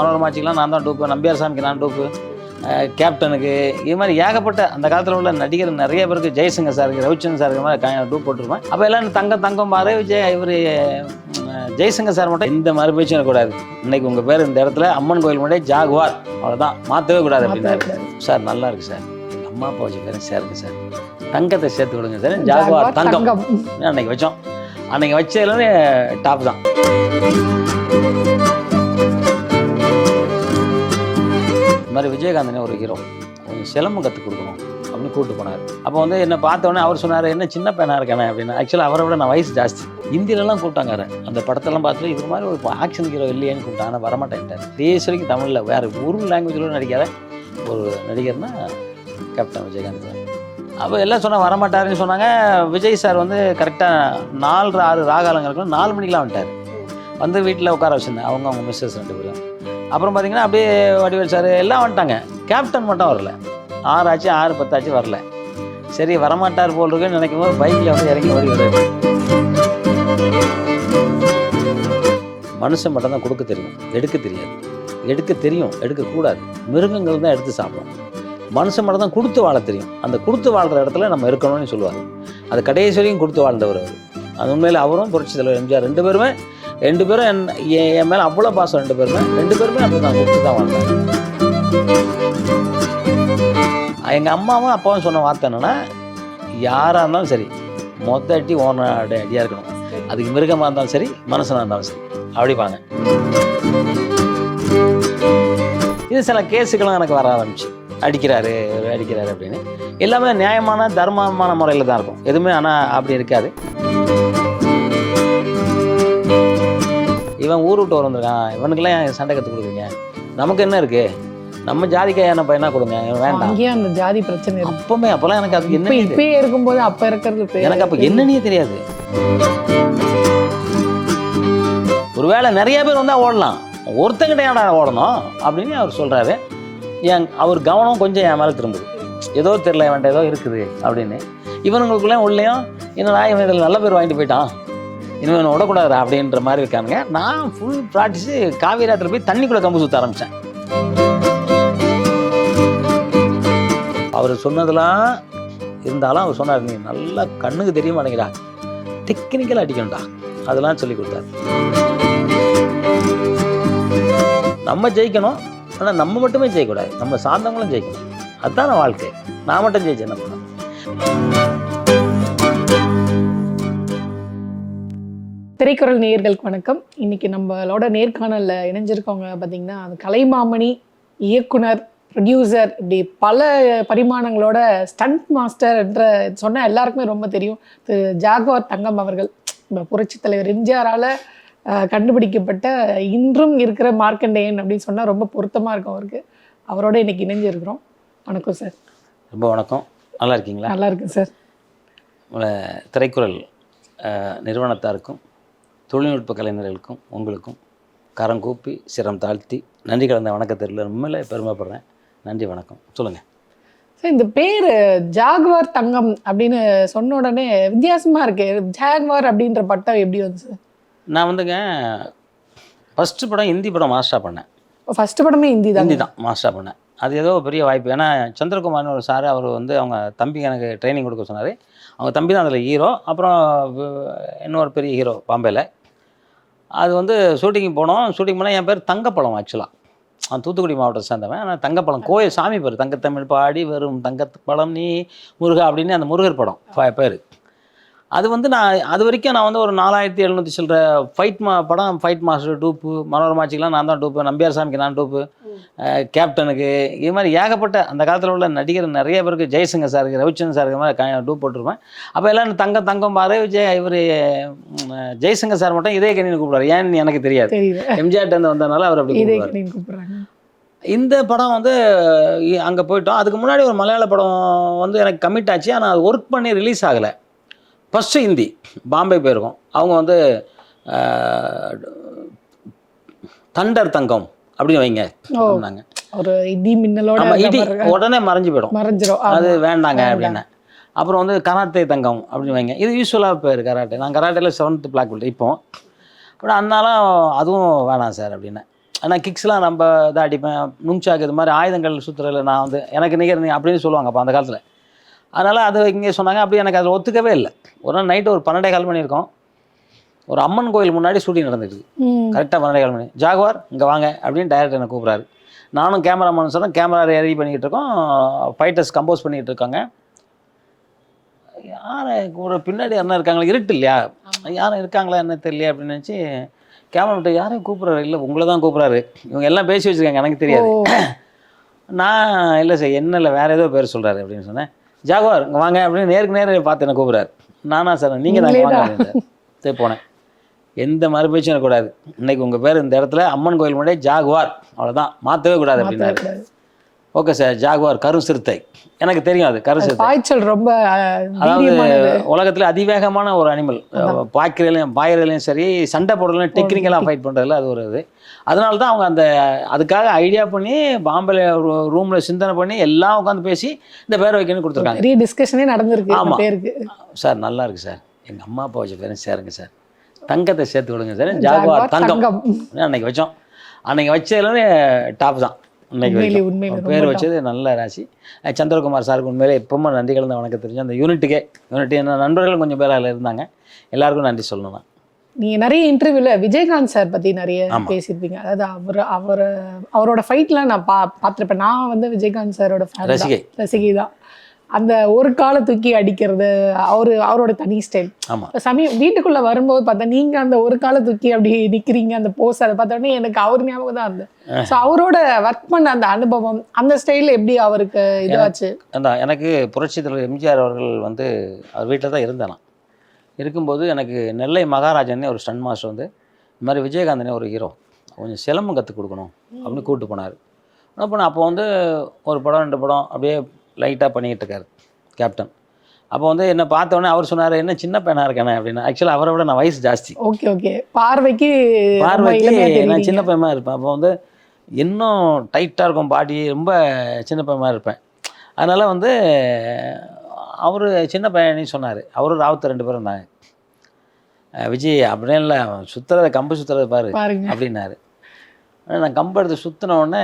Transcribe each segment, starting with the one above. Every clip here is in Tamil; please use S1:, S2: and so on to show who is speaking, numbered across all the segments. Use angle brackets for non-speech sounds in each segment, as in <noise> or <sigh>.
S1: மனோரமாச்சிக்கெலாம் நான் தான் டூப்பு நம்பியார் சாமிக்கு நான் டூப்பு. கேப்டனுக்கு. இது மாதிரி ஏகப்பட்ட அந்த காலத்தில் உள்ள நடிகர் நிறைய பேருக்கு ஜெயசங்கர் சாருக்கு ரவிச்சந்திரன் சாருக்கு மாதிரி டூப் போட்டிருப்பேன். அப்போ எல்லாம் தங்கம் தங்கம் பாரு விஜய் இவர் ஜெய்சங்கர் சார் மட்டும் இந்த மாதிரி பேச்சும் இருக்கக்கூடாது இன்னைக்கு உங்கள் பேர் இந்த இடத்துல அம்மன் கோயில் முன்னாடி ஜாகுவார். அவ்வளோதான் மாற்றவே கூடாது அப்படின்னாரு. சார் நல்லா இருக்கு சார். எங்கள் அம்மா அப்பா வச்ச பேரும் சேருங்க சார். தங்கத்தை சேர்த்து விடுங்க சார். ஜாகுவார் தங்கம். அன்னைக்கு வச்சோம். அன்னைக்கு வச்சதுலேருந்து டாப் தான். மாதிரி விஜயகாந்தனே ஒரு ஹீரோ கொஞ்சம் சிலம்பம் கற்றுக் கொடுக்கணும் அப்படின்னு கூப்பிட்டு போனார். அப்போ வந்து என்னை பார்த்தோன்னே அவர் சொன்னார் என்ன சின்ன பையனாக இருக்கானே அப்படின்னு. ஆக்சுவலாக அவரை விட நான் வயசு ஜாஸ்தி. ஹிந்திலலாம் கூப்பிட்டாங்க அந்த படத்தெல்லாம் பார்த்துட்டு இது மாதிரி ஒரு ஆக்ஷன் ஹீரோ இல்லையேன்னு கூப்பிட்டாங்க ஆனால் வரமாட்டேன்ட்டார். வரைக்கும் தமிழில் வேறு ஒரு லாங்குவேஜில் நடிக்காத ஒரு நடிகர்னா கேப்டன் விஜயகாந்த் சார். அப்போ எல்லாம் சொன்னால் வரமாட்டாருன்னு சொன்னாங்க. விஜய் சார் வந்து கரெக்டாக நாலு ஆறு ராகாலங்களுக்கு நாலு மணிக்கெலாம் வந்துட்டார். வந்து வீட்டில் உட்கார வச்சுருந்தேன். அவங்க அவங்க மிஸ்ஸஸ் ரெண்டு பேரும். அப்புறம் பார்த்தீங்கன்னா அப்படியே வடிவேல் சார் எல்லாம் வந்துட்டாங்க. கேப்டன் மட்டும் வரல. ஆறு ஆச்சு ஆறு பத்தாச்சு வரல. சரி வரமாட்டார் போல் இருக்குன்னு நினைக்கும் போது பைக்கில் வந்து இறங்கி ஓடி வர்றாரு மனுஷன் மட்டும் தான் கொடுக்க தெரியும் எடுக்க தெரியாது. எடுக்க தெரியும் எடுக்கக்கூடாது. மிருகங்கள் தான் எடுத்து சாப்பிடும். மனுஷன் மட்டும் தான் கொடுத்து வாழ தெரியும். அந்த கொடுத்து வாழ்கிற இடத்துல நம்ம இருக்கணும்னு சொல்லுவார். அது கடைசி வரைக்கும் கொடுத்து வாழ்ந்தவர் அவர். அது உண்மையில் அவரும் புரட்சி தலைவர் எம்ஜிஆர் ரெண்டு பேருமே ரெண்டு பேரும் என் என் என் மேலே அவ்வளோ பாசம் ரெண்டு பேருமே. ரெண்டு பேருமே அப்படி தான் கொடுத்து தான் வாழ்ந்தேன். எங்கள் அம்மாவும் அப்பாவும் சொன்ன வார்த்தை என்னென்னா யாராக இருந்தாலும் சரி மொத்த அடி ஓன அடி அடியாக இருக்கணும். அதுக்கு மிருகமாக இருந்தாலும் சரி மனுஷனாக இருந்தாலும் சரி. அப்படிப்பாங்க இது சில கேஸுக்கெல்லாம் எனக்கு வர ஆரம்பிச்சு. அடிக்கிறாரு அடிக்கிறாரு அப்படின்னு. எல்லாமே நியாயமான தர்மமான முறையில் தான் இருக்கும். எதுவுமே ஆனால் அப்படி இருக்காது. இவன் ஊர் விட்டு வந்திருக்கான். இவனுக்கெல்லாம் ஏன் சண்டை கற்றுக் கொடுக்குறீங்க? நமக்கு என்ன இருக்கு? நம்ம ஜாதிக்காயான பையனா கொடுங்க. வேண்டாம்.
S2: அங்கேயும் அந்த ஜாதி பிரச்சனை
S1: அப்பவுமே அப்பெல்லாம் எனக்கு அது என்ன
S2: இப்பயே இருக்கும்போது அப்ப இருக்கிறது
S1: எனக்கு அப்ப என்னன்னே தெரியாது. ஒருவேளை நிறைய பேர் வந்தா ஓடலாம். ஒருத்தங்கிட்ட ஏன்டா ஓடணும்? அப்படின்னு அவர் சொல்றாரு. என் அவர் கவனம் கொஞ்சம் என் மேல திரும்புது. ஏதோ தெரியல இவன்ட்ட ஏதோ இருக்குது அப்படின்னு. இவனுங்களுக்குள்ள உள்ளேயும் என்னடா இவன் இதில் நல்ல பேர் வாங்கிட்டு போயிட்டான்? இனிமேல் இவனை விடக்கூடாதுடா அப்படின்ற மாதிரி இருக்கானுங்க. நான் ஃபுல் ப்ராக்டிஸு காவிராத்தில் போய் தண்ணிக்குள்ளே கம்பு சுற்ற ஆரம்பித்தேன் அவர் சொன்னதெல்லாம் இருந்தாலும் அவர் சொன்னார் நீ நல்லா கண்ணுக்கு தெரிய மாட்டேங்கிறா. டெக்னிக்கலாக அடிக்கணும்டா. அதெல்லாம் சொல்லி கொடுத்தாரு. நம்ம ஜெயிக்கணும். ஆனால் நம்ம மட்டுமே ஜெயிக்கக்கூடாது. நம்ம சார்ந்தவங்களும் ஜெயிக்கணும். அதுதான் வாழ்க்கை. நான் மட்டும் ஜெயிச்சேன் நம்ம.
S2: திரைக்குறள் நேயர்களுக்கு வணக்கம். இன்னைக்கு நம்மளோட நேர்காணல்ல இணைஞ்சிருக்கவங்க பார்த்தீங்கன்னா அந்த கலைமாமணி இயக்குனர் ப்ரொடியூசர் இப்படி பல பரிமாணங்களோட ஸ்டண்ட் மாஸ்டர் என்ற சொன்ன எல்லாருக்குமே ரொம்ப தெரியும். திரு. ஜாகுவார் தங்கம் அவர்கள் நம்ம புரட்சி தலைவர் எம்ஜிஆரால் கண்டுபிடிக்கப்பட்ட இன்றும் இருக்கிற மார்க்கண்டேயன் அப்படின்னு சொன்னால் ரொம்ப பொருத்தமாக இருக்கும் அவருக்கு. அவரோட இன்னைக்கு இணைஞ்சிருக்கிறோம். வணக்கம் சார்.
S1: ரொம்ப வணக்கம். நல்லா இருக்கீங்களா?
S2: நல்லா இருக்கு சார்.
S1: திரைக்குறள் நிறுவனத்தாருக்கும் தொழில்நுட்ப கலைஞர்களுக்கும் உங்களுக்கும் கரம் கூப்பி சிரம் தாழ்த்தி நன்றி கலந்த வணக்கத்தில் உண்மையில பெருமைப்படுறேன். நன்றி வணக்கம். சொல்லுங்கள்
S2: சார் இந்த பேர் ஜாகுவார் தங்கம் அப்படின்னு சொன்ன உடனே வித்தியாசமா இருக்கு. ஜாகுவார் அப்படின்ற பட்டம் எப்படி வந்து
S1: நான் வந்துங்க ஃபஸ்ட்டு படம் ஹிந்தி படம் மாஸ்டராக பண்ணேன்.
S2: ஃபர்ஸ்ட் படமே ஹிந்தி தான்
S1: ஹிந்தி தான் மாஸ்டராக பண்ணேன். அது ஏதோ பெரிய வாய்ப்பு. ஏன்னா சந்திரகுமார்னு ஒரு சார் அவர் வந்து அவங்க தம்பிக்கு எனக்கு ட்ரைனிங் கொடுக்க சொன்னார். அவங்க தம்பி தான் அதில் ஹீரோ அப்புறம் இன்னொரு பெரிய ஹீரோ பாம்பேயில் அது வந்து ஷூட்டிங் போனோம். ஷூட்டிங் போனால் என் பேர் தங்கப்பழம் ஆக்சுவலாக நான் தூத்துக்குடி மாவட்டத்தை சேர்ந்தவன். ஆனால் தங்கப்பழம் கோயில் சாமி பேர். தங்கத்தமிழ் பாடி வரும். தங்கப்பழம் நீ முருகா அப்படின்னு அந்த முருகர் படம் ப- பேர். அது வந்து நான் அது வரைக்கும் நான் வந்து ஒரு நாலாயிரத்தி எழுநூற்றி சில்லற ஃபைட் மா படம் ஃபைட் மாஸ்டர் டூப்பு மனோரமாச்சிக்கெலாம் நான் தான் டூப்பு நம்பியார் சாமிக்கு நான் டூப்பு கேப்டனுக்கு. இது மாதிரி ஏகப்பட்ட அந்த காலத்தில் உள்ள நடிகர் நிறைய பேருக்கு ஜெயசங்கர் சாருக்கு ரவிச்சந்திரன் சாருக்கு மாதிரி டூப் போட்டிருப்பேன். அப்போ எல்லாம் தங்கம் தங்கம் பாரு விஜய் இவர் ஜெயசங்கர் சார் மட்டும் இதே கணினி கூப்பிடுவார். ஏன்னு எனக்கு தெரியாது.
S2: தெரியுது.
S1: எம்ஜிஆர்ட்ட வந்ததுனால அவர் அப்படி
S2: கூப்பிடுறாங்க.
S1: இந்த படம் வந்து அங்கே போயிட்டோம். அதுக்கு முன்னாடி ஒரு மலையாள படம் வந்து எனக்கு கமிட் ஆச்சு. ஆனால் அது ஒர்க் பண்ணி ரிலீஸ் ஆகலை. ஃபஸ்ட்டு ஹிந்தி பாம்பே போயிருக்கோம். அவங்க வந்து தண்டர் தங்கம் அப்படின்னு வைங்க அப்படின்னாங்க.
S2: ஒரு இடி மின்னலோட
S1: இடி உடனே மறைஞ்சு போயிடும்.
S2: மறைஞ்சிரும்.
S1: அது. வேண்டாங்க. அப்படின்னு. அப்புறம் வந்து கராத்தே தங்கம் அப்படின்னு வைங்க. இது யூஸ்வலாக பேர் கராட்டே நான் கராட்டேல செவன்த் பிளாக் பெல்ட் இப்போ. அப்புறம் அதனால அதுவும் வேணாம் சார் அப்படின்னு. ஆனால் கிக்ஸ்லாம் நம்ம இதாக அடிப்பேன். நுங்சாக்கு இது மாதிரி ஆயுதங்கள் சுற்றுறதுல நான் வந்து எனக்கு நிகர் நீ அப்படின்னு சொல்லுவாங்க அப்போ அந்த காலத்தில். அதனால் அது இங்கே சொன்னாங்க அப்படி எனக்கு அது ஒத்துக்கவே இல்லை. ஒரு நாள் நைட்டு ஒரு பன்னெண்டே கால் மணி இருக்கும் ஒரு அம்மன் கோயில் முன்னாடி ஷூட்டிங் நடந்துட்டு கரெக்டாக பன்னெண்டே கால் மணி ஜாகுவார் இங்கே வாங்க அப்படின்னு டைரக்டர் என்னை கூப்பிட்றாரு. நானும் கேமராமேன் சொன்னேன் கேமரா ரெடி பண்ணிக்கிட்டு இருக்கோம். ஃபைட்டர்ஸ் கம்போஸ் பண்ணிக்கிட்டு இருக்காங்க. யார் ஒரு பின்னாடி என்ன இருக்காங்களா? இருட்டு இல்லையா? யாரும் இருக்காங்களா என்ன தெரியல அப்படின்னு நினச்சி கேமரா யாரையும் கூப்பிட்றாரு? இல்லை உங்களை தான் கூப்பிட்றாரு. இவங்க எல்லாம் பேசி வச்சுருக்காங்க எனக்கு தெரியாது. நான் இல்லை சார் என்ன இல்லை வேறு ஏதோ பேர் சொல்கிறாரு அப்படின்னு சொன்னேன். ஜாகுவார் இங்கே வாங்க அப்படின்னு நேருக்கு நேர் பார்த்து என்ன கூப்பிட்றாரு. நானா சார் நீங்கள் தான் வாங்க. சரி. போனேன். எந்த மறு பேச்சும் இருக்கக்கூடாது இன்னைக்கு உங்கள் பேர் இந்த இடத்துல அம்மன் கோயில் முன்னாடி ஜாகுவார் அவ்வளோதான் மாற்றவே கூடாது அப்படின்னாரு. ஓகே சார் ஜாகுவார் கரு சிறுத்தை. எனக்கு தெரியும் அது கரு சிறுத்தை.
S2: பாய்ச்சல் ரொம்ப
S1: அதாவது. உலகத்துல அதிவேகமான ஒரு அனிமல் பாய்க்கிறதுலையும் பாயறதுலையும் சரி சண்டை போடுறதுலையும் டெக்னிக்கலாக ஃபைட் பண்ணுறதுல அது ஒரு இது. அதனால தான் அவங்க அந்த அதுக்காக ஐடியா பண்ணி பாம்பேல ரூமில் சிந்தனை பண்ணி எல்லாம் உட்காந்து பேசி இந்த பேர் வைக்கணும்னு கொடுத்துருக்காங்க.
S2: பெரிய டிஸ்கஷனே நடந்திருக்கு அந்த
S1: ஆமா.
S2: பேருக்கு.
S1: சார் நல்லா இருக்கு சார். எங்கள் அம்மா அப்பா வச்ச பேரும் சேருங்க சார். தங்கத்தை சேர்த்து விடுங்க சார். ஜாகுவார் தங்கம். அன்னைக்கு வச்சோம். அன்னைக்கு வச்சதுல டாப் தான். இன்னைக்கு பேர். வச்சது நல்ல ராசி. சந்திரகுமார் சாருக்கு உண்மையிலே எப்பவுமே நன்றி கலந்த வணக்கம் தெரிஞ்சு அந்த யூனிட்டுக்கே யூனிட் என்ன நண்பர்கள் கொஞ்சம் பேர் அதில் இருந்தாங்க. எல்லாருக்கும் நன்றி சொல்லணும்? நான்.
S2: நீங்க நிறைய இன்டர்வியூல விஜயகாந்த் சார் பத்தி நிறைய. பேசியிருப்பீங்க. அதாவது அவர் அவர் அவரோட ஃபைட்லாம் நான் பா பார்த்துருப்பேன். நான் வந்து விஜயகாந்த் சாரோட.
S1: ரசிகை.
S2: ரசிகை தான். அந்த ஒரு காலை தூக்கி அடிக்கிறது அவரு அவரோட தனி ஸ்டைல் சமயம் வீட்டுக்குள்ள வரும்போது பார்த்தா நீங்க அந்த ஒரு காலை தூக்கி அப்படி நிக்கிறீங்க அந்த போஸ் அதை பார்த்த உடனே எனக்கு அவர் ஞாபகம் தான் இருந்தது ஸோ அவரோட ஒர்க் பண்ண அந்த அனுபவம் அந்த ஸ்டைல் எப்படி அவருக்கு இதுவாச்சு?
S1: எனக்கு புரட்சி தலைவர் எம்ஜிஆர் அவர்கள் வந்து அவர் வீட்டில் தான் இருந்தேன் இருக்கும்போது எனக்கு நெல்லை மகாராஜன்னே ஒரு ஸ்டன் மாஸ்டர் வந்து இந்த மாதிரி விஜயகாந்தனே ஒரு ஹீரோ கொஞ்சம் சிலம்பம் கற்றுக் கொடுக்கணும் அப்படின்னு கூப்பிட்டு போனார். என்ன பண்ண அப்போ வந்து ஒரு படம் ரெண்டு படம் அப்படியே லைட்டாக பண்ணிக்கிட்டு இருக்காரு கேப்டன் அப்போ வந்து என்னை பார்த்த உடனே அவர் சொன்னார் என்ன சின்ன பையனாக இருக்கேனே அப்படின்னு. ஆக்சுவலாக அவரை விட நான் வயசு ஜாஸ்தி.
S2: ஓகே ஓகே பார்வைக்கு
S1: பார்வைக்கு நான். சின்ன பையமாக இருப்பேன். அப்போ வந்து இன்னும் டைட்டாக இருக்கும் பாடி ரொம்ப சின்ன பையமாக இருப்பேன். அதனால் வந்து அவர் சின்ன பையனே சொன்னார். அவரும் ராவுத்தர் ரெண்டு பேரும் இருந்தாங்க விஜய் அப்படியே இல்லை சுற்றுறத கம்பு சுற்றுறத பாரு அப்படின்னாரு. நான் கம்பு எடுத்து சுற்றின உடனே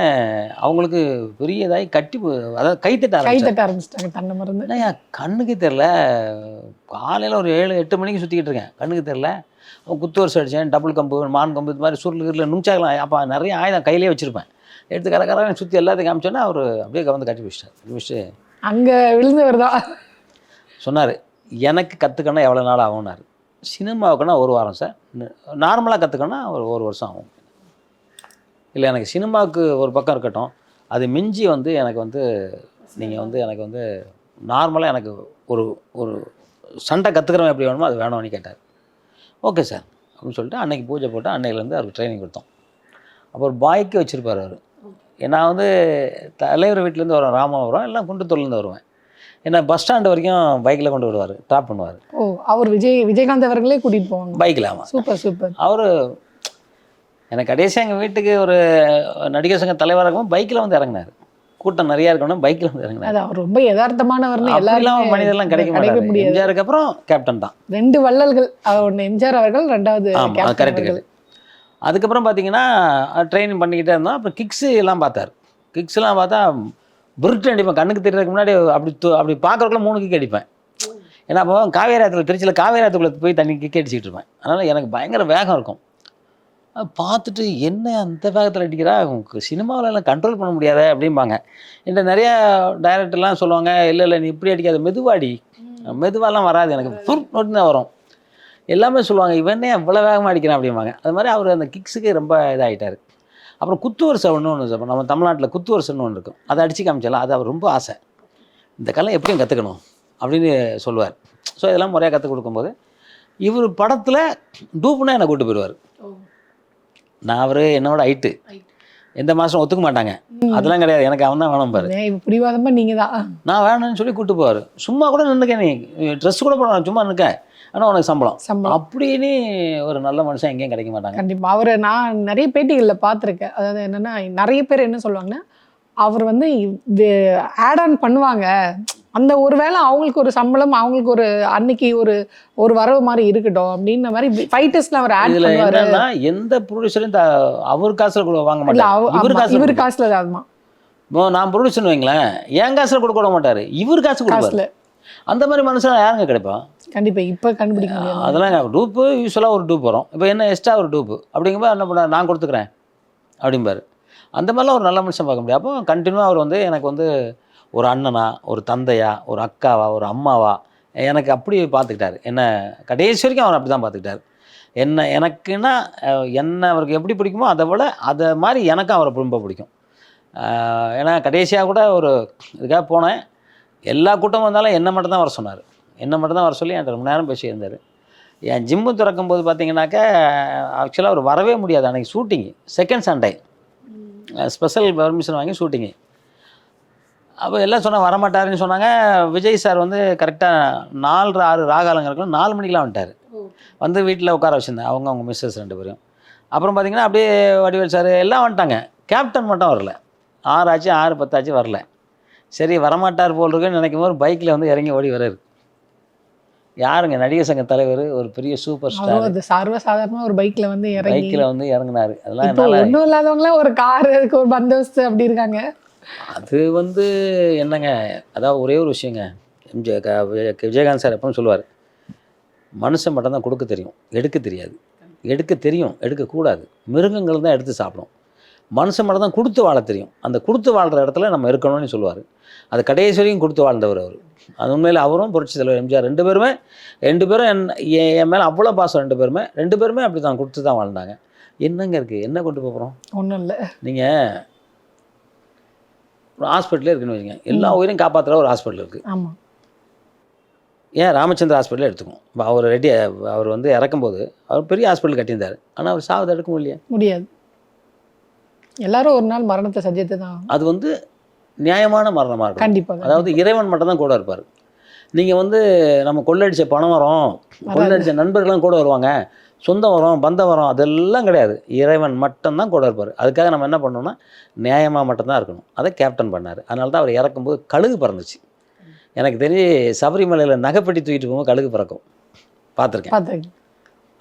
S1: அவங்களுக்கு பெரிய இதாகி கட்டி அதாவது
S2: கை
S1: ஆரம்பிச்சாங்க.
S2: தட்ட ஆரம்பிச்சிட்டாங்க தன்னை
S1: என்னய்யா கண்ணுக்கு தெரில காலையில் ஒரு ஏழு எட்டு மணிக்கு சுற்றிக்கிட்டு இருக்கேன். கண்ணுக்கு தெரில குத்து வருஷம் அடித்தேன் டபுள் கம்பு மான் கம்பு இது மாதிரி சுருள் கிருள் நுங்சாக்கலாம் அப்போ நிறைய ஆயுதம் கையிலே வச்சுருப்பேன். எடுத்து கர கரன்னு சுற்றி எல்லாத்தையும் காமிச்சோன்னே அவர் அப்படியே கவர்ந்து கட்டி பிடிச்சிட்டார் கட்டி
S2: அங்க விழுந்தவர் தான்.
S1: சொன்னார் எனக்கு கற்றுக்கணும் எவ்வளோ நாள் ஆகும்னாரு. சினிமாவுக்குன்னா ஒரு வாரம் சார். நார்மலாக கற்றுக்கணும்னா ஒரு ஒரு வருஷம் ஆகும். இல்லை எனக்கு சினிமாவுக்கு ஒரு பக்கம் இருக்கட்டும். அது மிஞ்சி வந்து எனக்கு வந்து நீங்கள் வந்து எனக்கு வந்து நார்மலாக எனக்கு ஒரு ஒரு சண்டை கற்றுக்கிறவன் எப்படி வேணுமோ அது வேணும்னு கேட்டார். Okay sir. அப்படின்னு சொல்லிட்டு அன்னைக்கு பூஜை போட்டு அன்னையிலேருந்து அவருக்கு ட்ரைனிங் கொடுத்தோம். அப்போ ஒரு பாய்க்கு வச்சுருப்பார் அவர். நான் வந்து தலைவர் வீட்டிலேருந்து வருவேன் ராமாபுரம் எல்லாம் குண்டுத்தூர்லேருந்து வருவேன். என்ன பஸ் ஸ்டாண்டு வரைக்கும் பைக்கில் கொண்டு விடுவார் ட்ராப் பண்ணுவார்.
S2: ஓ அவர் விஜய் விஜயகாந்த் அவர்களே கூட்டிட்டு போவாங்க
S1: பைக்கில் ஆமாம்
S2: சூப்பர் சூப்பர்
S1: அவர் எனக்கு கடைசியாக எங்கள் வீட்டுக்கு ஒரு நடிகர் சங்க தலைவராக இருக்கும் பைக்கில் வந்து இறங்கினார். கூட்டம் நிறையா இருக்கணும் பைக்கில் வந்து இறங்கினார்.
S2: அவர் ரொம்ப யதார்த்தமானவர்னு
S1: அப்படிலாம்
S2: எல்லாரும்
S1: மனிதர்லாம் கிடைக்க மாட்டாங்க
S2: முடியாது.
S1: எம்ஜிஆருக்கு அப்புறம் கேப்டன் தான்.
S2: ரெண்டு வள்ளல்கள் அவர் ஒன்று எம்ஜிஆர் அவர்கள் ரெண்டாவது
S1: ஆமாம்
S2: கேப்டன்
S1: கரெக்ட்
S2: அவர்கள்.
S1: கரெக்ட் அதுக்கப்புறம் பார்த்தீங்கன்னா ட்ரைனிங் பண்ணிக்கிட்டே இருந்தோம். அப்புறம் கிக்ஸு எல்லாம் பார்த்தார். கிக்ஸ்லாம் பார்த்தா புருட்டு அடிப்பேன். கண்ணுக்கு தெரியறதுக்கு முன்னாடி அப்படி து- அப்படி பார்க்கறதுக்குள்ள மூணு கிக் அடிப்பேன். ஏன்னா அப்போ காவேரி ஆற்றுல திருச்சியில் காவேரி ஆற்றுக்குள்ள போய் தண்ணி கிக் அடிச்சிட்டு இருப்பேன். அதனால் எனக்கு பயங்கர வேகம் இருக்கும். பார்த்துட்டு என்ன அந்த வேகத்தில் அடிக்கிறா? சினிமாவில் எல்லாம் கண்ட்ரோல் பண்ண முடியாத அப்படிம்பாங்க. இந்த நிறைய டைரக்டர்லாம் சொல்லுவாங்க இல்லை இல்லை நீ இப்படி அடிக்காத மெதுவாடி மெதுவாலாம் வராது எனக்கு ஃபுல் நோட்டு தான் வரும். எல்லாமே சொல்லுவாங்க இவனே இவ்வளோ வேகமாக அடிக்கிறான்? அப்படிம்பாங்க. அது மாதிரி அவர் அந்த கிக்ஸுக்கு ரொம்ப இதாகிட்டார் அப்புறம் குத்து வருஷை ஒன்று ஒன்று நம்ம தமிழ்நாட்டில் குத்து வருஷம்னு ஒன்று இருக்கும் அதை அடித்து காமிச்சாலாம் அது அவர் ரொம்ப ஆசை. இந்த கலை எப்படியும் கற்றுக்கணும் அப்படின்னு சொல்லுவார். ஸோ இதெல்லாம் முறையாக கற்றுக் கொடுக்கும்போது இவர் படத்தில் டூப்புனா என்னை கூட்டு போயிடுவார். நான் அவர் என்னோட ஹைட்டு. எந்த மாதம் ஒத்துக்க மாட்டாங்க. அதெல்லாம் கிடையாது. எனக்கு அவன் தான் வேணும் பாரு.
S2: இப்ப பிடிவாதமா நீங்க தான்
S1: நான் வேணும்னு சொல்லி கூட்டு போவார். சும்மா கூட நின்றுக்க நீ. ட்ரெஸ் கூட போட சும்மா நிற்க ஆனால் உனக்கு சம்பளம்.
S2: சம்பளம்.
S1: அப்படின்னு ஒரு நல்ல மனுஷன் எங்கேயும் கிடைக்க மாட்டாங்க.
S2: கண்டிப்பா. அவரை நான் நிறைய பேட்டிகள்ல பார்த்திருக்கேன். அதாவது என்னன்னா நிறைய பேர் என்ன சொல்லுவாங்கன்னா அவர் வந்து ஆட் ஆன் பண்ணுவாங்க. அந்த ஒரு வேளை அவங்களுக்கு ஒரு சம்பளம் அவங்களுக்கு ஒரு அன்னைக்கு ஒரு ஒரு வரவு மாதிரி இருக்கட்டும் அப்படின்ற மாதிரி ஃபைட்டர்ஸ்ல அவர் ஆட் பண்ணுவாரு.
S1: எந்த ப்ரொடியூசரும் அவர் காசுல கூட வாங்க
S2: அவ-
S1: இவர் காசுல
S2: இவர். காசுல
S1: இப்போ நான் ப்ரொடியூசர் வைங்களேன் என் காசுல கொடுக்க விட மாட்டாரு. இவர் காசு கொடுப்பாரு. அந்த மாதிரி மனுஷன் யாருங்க கிடைப்பா
S2: கண்டிப்பாக இப்போ கண்டுபிடிக்க முடியாது.
S1: அதெல்லாம் டூப்பு யூஸ்வலாக ஒரு டூப் வரும். இப்போ என்ன எக்ஸ்ட்ரா ஒரு டூப்பு? அப்படிங்கும்போது என்ன பண்ண நான் கொடுத்துக்கிறேன். அப்படிம்பார். அந்த மாதிரிலாம் ஒரு நல்ல மனுஷன் பார்க்க முடியாது அப்போ கண்டினியூவாக அவர் வந்து எனக்கு வந்து ஒரு அண்ணனா ஒரு தந்தையா ஒரு அக்காவா ஒரு அம்மாவா எனக்கு அப்படி பார்த்துக்கிட்டாரு. என்ன கடைசி வரைக்கும் அவர் அப்படி தான் பார்த்துக்கிட்டாரு. என்ன எனக்குன்னா என்ன அவருக்கு எப்படி பிடிக்குமோ அதை விட அதை மாதிரி எனக்கும் அவரை ரொம்ப பிடிக்கும். ஏன்னா கடைசியாக கூட ஒரு இதுக்காக போனேன். எல்லா கூட்டமும் வந்தாலும் என்னை மட்டும் தான் வர சொன்னார். என்னை மட்டும் தான் வர சொல்லி என்கிட்ட ரொம்ப நேரம் பேசியிருந்தார். என் ஜிம்மு திறக்கும் போது பார்த்தீங்கன்னாக்கா ஆக்சுவலாக அவர் வரவே முடியாது. அன்றைக்கி shooting second Sunday special permission வாங்கி ஷூட்டிங்கு அப்போ எல்லாம் சொன்னால் வரமாட்டாருன்னு சொன்னாங்க. விஜய் சார் வந்து கரெக்டாக நாலு ஆறு ராகாலங்களுக்கு நாலு மணிக்கெலாம் வந்துட்டார். வந்து வீட்டில் உட்கார வச்சுருந்தேன். அவங்க அவங்க மிஸ்ஸஸ் ரெண்டு பேரும். அப்புறம் பார்த்தீங்கன்னா அப்படியே வடிவேல் சார் எல்லாம் வந்துட்டாங்க. கேப்டன் மட்டும் வரல. ஆறு ஆச்சு ஆறு பத்தாச்சு வரல. சரி வரமாட்டார் போல் இருக்குன்னு நினைக்கும் போது பைக்கில் வந்து இறங்கி ஓடி வர்றாரு. யாருங்க? நடிகர் சங்க தலைவர் ஒரு பெரிய சூப்பர் ஸ்டார்
S2: அது சர்வசாதாரணமா ஒரு பைக்ல வந்து இறங்கி
S1: பைக்கில் வந்து இறங்குனாரு. அதெல்லாம்
S2: ஒண்ணும் இல்லாதவங்களாம் ஒரு கார் இருக்கு ஒரு பந்தோஸ்து அப்படி இருக்காங்க.
S1: அது வந்து என்னங்க? அதாவது ஒரே ஒரு விஷயங்க. எம்ஜி விஜயகாந்த் சார் எப்பவும் சொல்லுவார். மனுஷன் மட்டும்தான் கொடுக்க தெரியும். எடுக்க தெரியாது. எடுக்க தெரியும். எடுக்கக்கூடாது மிருகங்கள் தான் எடுத்து சாப்பிடும். மனுஷன் மட்டும் தான் கொடுத்து வாழ தெரியும். அந்த கொடுத்து வாழ்கிற இடத்துல நம்ம இருக்கணும்னு சொல்லுவார். அது கடைசி வரைக்கும் கொடுத்து வாழ்ந்தவர் அவர். அது உண்மையில் அவரும் புரட்சி தலைவர் எம்ஜிஆர். ரெண்டு பேருமே ரெண்டு பேரும் என் என் மேலே அவ்வளோ பாசம் ரெண்டு பேருமே ரெண்டு பேருமே அப்படி தான் கொடுத்து தான் வாழ்ந்தாங்க. என்னங்க இருக்குது என்ன கொண்டு போகிறோம்
S2: ஒண்ணும் இல்ல.
S1: நீங்கள் ஒரு ஹாஸ்பிட்டலே இருக்குன்னு வச்சுங்க எல்லா உயிரையும் காப்பாற்றுற ஒரு ஹாஸ்பிட்டல் இருக்குது
S2: ஆமா.
S1: ஏன் ராமச்சந்திர ஹாஸ்பிட்டலே எடுத்துக்கும் இப்போ அவர் ரெடி அவர் வந்து இறக்கும்போது அவர் பெரிய ஹாஸ்பிட்டல் கட்டியிருந்தார். ஆனால் அவர் சாவது எடுக்க முடியல
S2: முடியாது. எல்லாரும் ஒரு நாள் மரணத்தை சஜித்து தான்
S1: அது வந்து நியாயமான மரணமாக இருக்கும்.
S2: கண்டிப்பாக
S1: அதாவது இறைவன் மட்டும் தான் கூட இருப்பார். நீங்கள் வந்து நம்ம கொள்ளடிச்ச பணம் வரும் கொள்ளடிச்ச நண்பர்களும் கூட வருவாங்க சொந்தம் வரும் பந்தம் வரும் அதெல்லாம் கிடையாது. இறைவன் மட்டும்தான் கூட இருப்பார். அதுக்காக நம்ம என்ன பண்ணோம்னா நியாயமாக மட்டும்தான் இருக்கணும். அதை கேப்டன் பண்ணார். அதனால தான் அவர் இறக்கும்போது கழுகு பறந்துச்சு. எனக்கு தெரிஞ்சு சபரிமலையில் நகைப்பெட்டி தூக்கிட்டு போகும்போது கழுகு பறக்கும். பார்த்துருக்கேன்.
S2: பார்த்து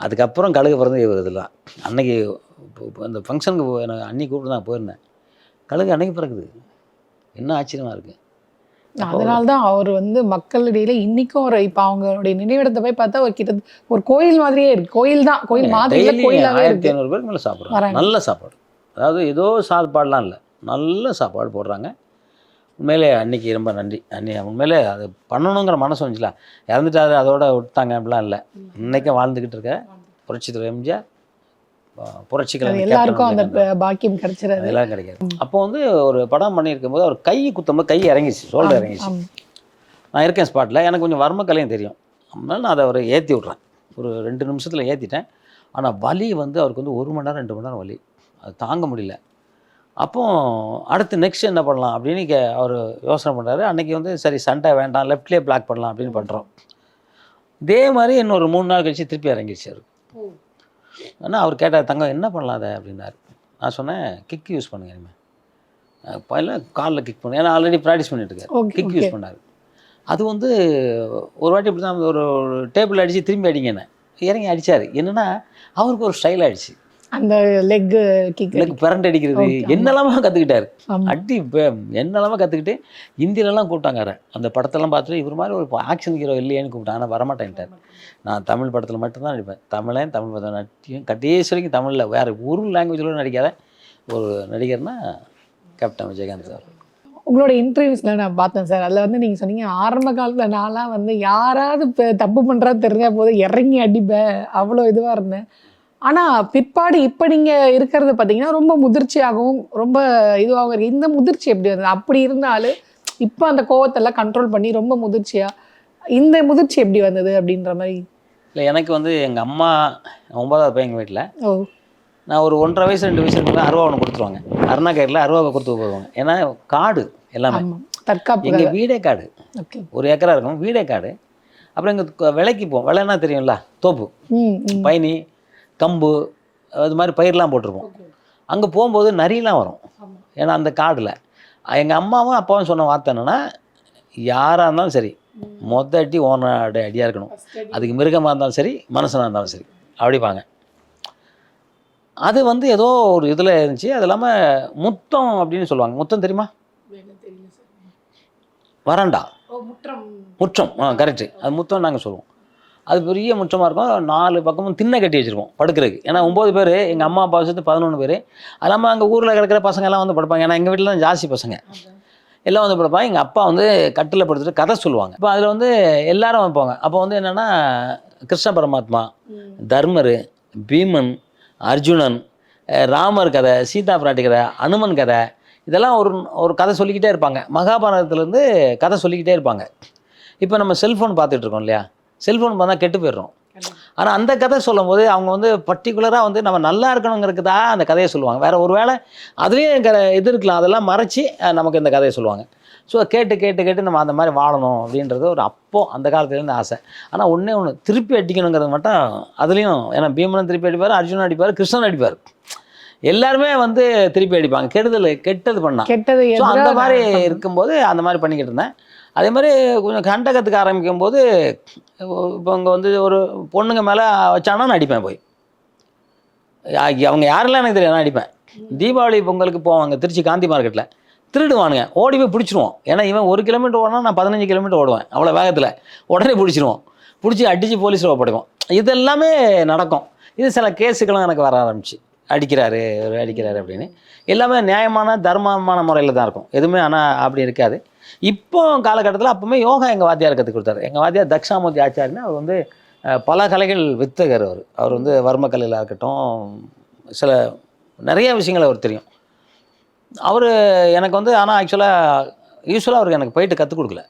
S1: அதுக்கப்புறம் கழுகு பிறந்து இவர் இதெல்லாம். அன்னைக்கு இந்த ஃபங்க்ஷனுக்கு எனக்கு அன்னி கூப்பிட்டு நான் போயிருந்தேன். கழுகு அன்னைக்கு பிறகுது என்ன ஆச்சரியமாக இருக்குது
S2: அதனால தான் அவர் வந்து மக்களிடையில இன்னைக்கும் ஒரு இப்ப அவங்களுடைய நினைவிடத்தை போய் பார்த்தா ஒரு கிட்ட ஒரு கோயில் மாதிரியே இருக்கு. கோயில் தான். கோயில் மாதிரி
S1: ஆயிரத்தி ஐநூறு பேருக்கு மேலே சாப்பிட்றாங்க. நல்ல சாப்பாடு. அதாவது ஏதோ சாப்பாடுலாம் இல்லை. நல்ல சாப்பாடு போடுறாங்க. உண்மையிலே அன்னைக்கு ரொம்ப நன்றி. அன்னி உண்மையிலே அது பண்ணணுங்கிற மனசு வந்துச்சுல. இறந்துட்டாரு அதோட விட்டாங்க அப்படிலாம் இல்லை. இன்னைக்கும் வாழ்ந்துக்கிட்டு இருக்க. புரட்சி தலைவர் எம்ஜிஆர். ப- புரட்சி
S2: அது
S1: கலைஞர்
S2: எல்லாருக்கும் அந்த பாக்கியம் கிடைச்சிடாது.
S1: அதெல்லாம் கிடைக்காது. அப்போ வந்து ஒரு படம் பண்ணியிருக்கும் போது அவர் கை குத்தும்போது கை இறங்கிச்சு ஷோல்டர் இறங்கிச்சு. நான் இருக்கேன் ஸ்பாட்டில் எனக்கு கொஞ்சம் வர்ம கலையும் தெரியும். அதனால நான் அதை அவரை ஏற்றி விட்றேன். ஒரு ரெண்டு நிமிஷத்தில் ஏற்றிட்டேன் ஆனால் வலி வந்து அவருக்கு வந்து ஒரு மணி நேரம் ரெண்டு மணி நேரம் வலி. அது தாங்க முடியல. அப்போ அடுத்து நெக்ஸ்ட் என்ன பண்ணலாம் அப்படின்னு கே அவர் யோசனை பண்ணுறாரு அன்றைக்கி வந்து சரி சண்டை வேண்டாம் லெஃப்ட்லேயே பிளாக் பண்ணலாம் அப்படின்னு பண்ணுறோம் இதே மாதிரி இன்னொரு மூணு நாள் கழிச்சு திருப்பி இறங்கிடுச்சு அவர். ஆனால் அவர் கேட்டார் தங்கம் என்ன பண்ணலாம் அதை? அப்படின்னாரு. நான் சொன்னேன் கிக் யூஸ் பண்ணுங்க இனிமேல் பையில காலில் கிக் பண்ணு ஏன்னா ஆல்ரெடி ப்ராக்டிஸ் பண்ணிட்டு இருக்காரு. கிக். யூஸ் பண்ணார். அது வந்து ஒரு வாட்டி இப்படி தான் ஒரு டேபிள் அடித்து திரும்பி அடிங்கன்னு இறங்கி அடிச்சாரு. என்னன்னா அவருக்கு ஒரு ஸ்டைல் ஆயிடுச்சு.
S2: அந்த லெக் கிக்
S1: எனக்கு பிறண்டு அடிக்கிறது. என்னெல்லாமா கற்றுக்கிட்டாரு அடி இப்போ என்னெல்லாமா கற்றுக்கிட்டு ஹிந்திலலாம் கூப்பிட்டாங்க. அந்த படத்தெல்லாம் பார்த்துட்டு இவர் மாதிரி ஒரு ஆக்ஷன் ஹீரோ இல்லையேன்னு கூப்பிட்டாங்க ஆனால் வரமாட்டேன்ட்டார். நான் தமிழ் படத்தில் மட்டும்தான் நடிப்பேன். தமிழன் தமிழ் படத்தில் நடியும் கடைசி வரைக்கும் தமிழில். வேறு ஒரு லாங்குவேஜில் நடிக்காத ஒரு நடிகர்னா கேப்டன் விஜயகாந்த் சார்.
S2: உங்களோட இன்டர்வியூஸ்ல நான் பார்த்தேன் சார். அதுல வந்து நீங்க சொன்னீங்க ஆரம்ப காலத்துல நான்லாம் வந்து யாராவது இப்ப தப்பு பண்றா தெரிஞ்சா போதும் இறங்கி அடிப்பேன். அவ்வளோ இதுவா இருந்தேன். ஆனா பிற்பாடு இப்ப நீங்க இருக்கிறது பாத்தீங்கன்னா ரொம்ப முதிர்ச்சியாகவும் ரொம்ப இதுவாகவும் இருக்கு. இந்த முதிர்ச்சி எப்படி வந்தது? அப்படி இருந்தாலும் இப்போ அந்த கோவத்தெல்லாம் கண்ட்ரோல் பண்ணி ரொம்ப முதிர்ச்சியா இந்த முதிர்ச்சி எப்படி வந்தது அப்படின்ற மாதிரி?
S1: இல்லை எனக்கு வந்து எங்கள் அம்மா ஒன்பதாவது பையன் எங்கள் வீட்டில்
S2: ஓ.
S1: நான் ஒரு ஒன்றரை வயசு ரெண்டு வயசு இருக்கும்போது அருவா ஒன்று கொடுத்துருவாங்க. அருணா கயிறில் அருவாவை கொடுத்து போடுவாங்க ஏன்னா காடு எல்லாமே.
S2: தற்காப்பு
S1: எங்கள் வீடே காடு.
S2: ஓகே.
S1: ஒரு ஏக்கரா இருக்கும். வீடே காடு. அப்புறம் இங்கே விலைக்கு போவோம் விலைன்னா தெரியும்ல? தோப்பு. பயணி கம்பு அது மாதிரி பயிரெலாம் போட்டிருப்போம். அங்கே போகும்போது நரியெலாம் வரும். ஏன்னா அந்த காடில். எங்கள் அம்மாவும் அப்பாவும் சொன்ன வார்த்தை என்னென்னா யாராக இருந்தாலும் சரி மொத்த அடி ஓன அடி அடியாக இருக்கணும். அதுக்கு மிருகமாக இருந்தாலும் சரி மனுஷனாக இருந்தாலும் சரி. அப்படிப்பாங்க. அது வந்து ஏதோ ஒரு இதில் இருந்துச்சு. அது இல்லாமல் முத்தம் அப்படின்னு சொல்லுவாங்க. முத்தம் தெரியுமா? வராண்டா முற்றம். ஆ கரெக்டு அது முத்தம் நாங்கள் சொல்லுவோம். அது பெரிய முற்றமாக இருக்கும். நாலு பக்கமும் திண்ணை கட்டி வச்சுருக்கோம் படுக்கிறதுக்கு. ஏன்னா ஒம்பது பேர் எங்கள் அம்மா அப்பா சேர்த்து பதினொன்று பேர். அது இல்லாமல் அங்கே ஊரில் கிடக்கிற பசங்க எல்லாம் வந்து படுப்பாங்க. ஏன்னா எங்கள் வீட்டில் தான் ஜாஸ்தி பசங்க. எல்லாம் வந்து படுப்பாங்க. எங்கள் அப்பா வந்து கட்டில் படுத்துட்டு கதை சொல்லுவாங்க. இப்போ அதில் வந்து எல்லாரும் வைப்பாங்க. அப்போ வந்து என்னென்னா கிருஷ்ண பரமாத்மா தர்மர் பீமன் அர்ஜுனன் ராமர் கதை சீதா பிராட்டி கதை அனுமன் கதை இதெல்லாம் ஒரு ஒரு கதை சொல்லிக்கிட்டே இருப்பாங்க. மகாபாரதத்துலேருந்து கதை சொல்லிக்கிட்டே இருப்பாங்க. இப்போ நம்ம செல்ஃபோன் பார்த்துட்டு இருக்கோம் இல்லையா? செல்ஃபோன் பார்த்தா கெட்டு போயிடுறோம். ஆனால் அந்த கதை சொல்லும்போது அவங்க வந்து பர்டிகுலராக வந்து நம்ம நல்லா இருக்கணுங்கிறதுக்கு தான் அந்த கதையை சொல்லுவாங்க. வேற ஒரு வேளை அதுலேயும் க இது இருக்கலாம். அதெல்லாம் மறைச்சி நமக்கு இந்த கதையை சொல்லுவாங்க. ஸோ கேட்டு கேட்டு கேட்டு நம்ம அந்த மாதிரி வாழணும் அப்படின்றது ஒரு அப்போ அந்த காலத்துலேருந்து ஆசை. ஆனால் ஒன்றே ஒன்று திருப்பி அடிக்கணுங்கிறது மட்டும் அதுலேயும் ஏன்னா பீமனும் திருப்பி அடிப்பார் அர்ஜுனன் அடிப்பார் கிருஷ்ணன் அடிப்பார். எல்லாருமே வந்து திருப்பி அடிப்பாங்க. கெடுதல் கெட்டது பண்ணா.
S2: கெட்டது
S1: ஸோ அந்த மாதிரி இருக்கும்போது அந்த மாதிரி பண்ணிக்கிட்டு இருந்தேன். அதே மாதிரி கொஞ்சம் கண்ட கற்றுக்க ஆரம்பிக்கும் போது இப்போ இங்கே வந்து ஒரு பொண்ணுங்க மேலே வச்சானா நான் அடிப்பேன் போய். அவங்க யாரெல்லாம் எனக்கு தெரியும் நான் அடிப்பேன். தீபாவளி பொங்கலுக்கு போவாங்க திருச்சி காந்தி மார்க்கெட்டில் திருடுவானுங்க ஓடி போய் பிடிச்சிருவோம். ஏன்னா இவன் ஒரு கிலோமீட்டர் ஓடினா நான் பதினஞ்சு கிலோமீட்டர் ஓடுவேன் அவ்வளோ வேகத்தில். உடனே பிடிச்சிருவோம். பிடிச்சி அடித்து போலீஸில் ஒப்படைப்போம் இது எல்லாமே நடக்கும். இது சில கேஸுகளும் எனக்கு வர ஆரம்பிச்சு. அடிக்கிறாரு அடிக்கிறாரு அப்படின்னு. எல்லாமே நியாயமான தர்மமான முறையில் தான் இருக்கும். எதுவுமே ஆனால் அப்படி இருக்காது. இப்போ காலகட்டத்தில் அப்போவுமே யோகா எங்கள் வாத்தியார் கற்றுக் கொடுத்தாரு. எங்கள் வாத்தியார் தக்ஷாமூர்த்தி ஆச்சாரின்னு அவர் வந்து பல கலைகள் வித்தகர் அவர். அவர் வந்து வர்மக்கலையில் இருக்கட்டும் சில நிறைய விஷயங்கள் அவர் தெரியும். அவர் எனக்கு வந்து ஆனால் ஆக்சுவலாக யூஸ்வலாக அவருக்கு எனக்கு போயிட்டு கற்றுக் கொடுக்கல.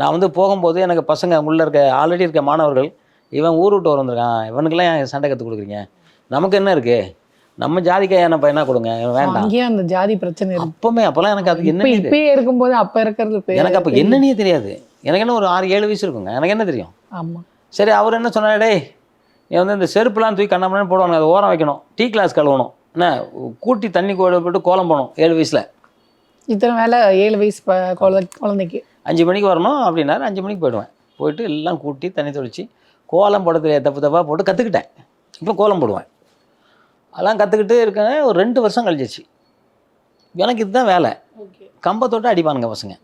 S1: நான் வந்து போகும்போது எனக்கு பசங்க உள்ளே இருக்க ஆல்ரெடி இருக்க மாணவர்கள் இவன் ஊர் விட்டு வந்திருக்கான் இவனுக்கெல்லாம் சண்டை கற்றுக் கொடுக்குறீங்க? நமக்கு என்ன இருக்குது நம்ம ஜாதிக்கு என்ன பையனா கொடுங்க வேண்டாம்.
S2: அங்கேயும் அந்த ஜாதி பிரச்சனை
S1: அப்பவுமே அப்போல்லாம் எனக்கு அது என்ன
S2: இப்பயே இருக்கும்போது அப்ப இருக்கிறது
S1: எனக்கு அப்போ என்னன்னே தெரியாது. எனக்கு என்ன ஒரு ஆறு ஏழு வயசு இருக்குங்க. எனக்கு என்ன தெரியும்?
S2: ஆமா.
S1: சரி அவர் என்ன சொன்னார் டேய் நீ வந்து இந்த செருப்புலாம் தூக்கி கண்ணாமண்ணு போடுவாங்க அதை ஓரம் வைக்கணும். டீ கிளாஸ் கழுவணும். என்ன கூட்டி தண்ணி போட்டு கோலம் போகணும் ஏழு வயசில்.
S2: இத்தனை வேலை ஏழு வயசு குழந்தைக்கு.
S1: அஞ்சு மணிக்கு வரணும் அப்படின்னாரு அஞ்சு மணிக்கு போயிடுவேன். போயிட்டு எல்லாம் கூட்டி தண்ணி தெளித்து கோலம் போட தெரியாது தப்பு தப்பாக போட்டு கற்றுக்கிட்டேன் இப்போ கோலம் போடுவேன். அதெல்லாம் கற்றுக்கிட்டு இருக்கேன். ஒரு ரெண்டு வருஷம் கழிச்சிச்சு எனக்கு இதுதான் வேலை. கம்பத்தோட்ட அடிப்பானுங்க பசங்க.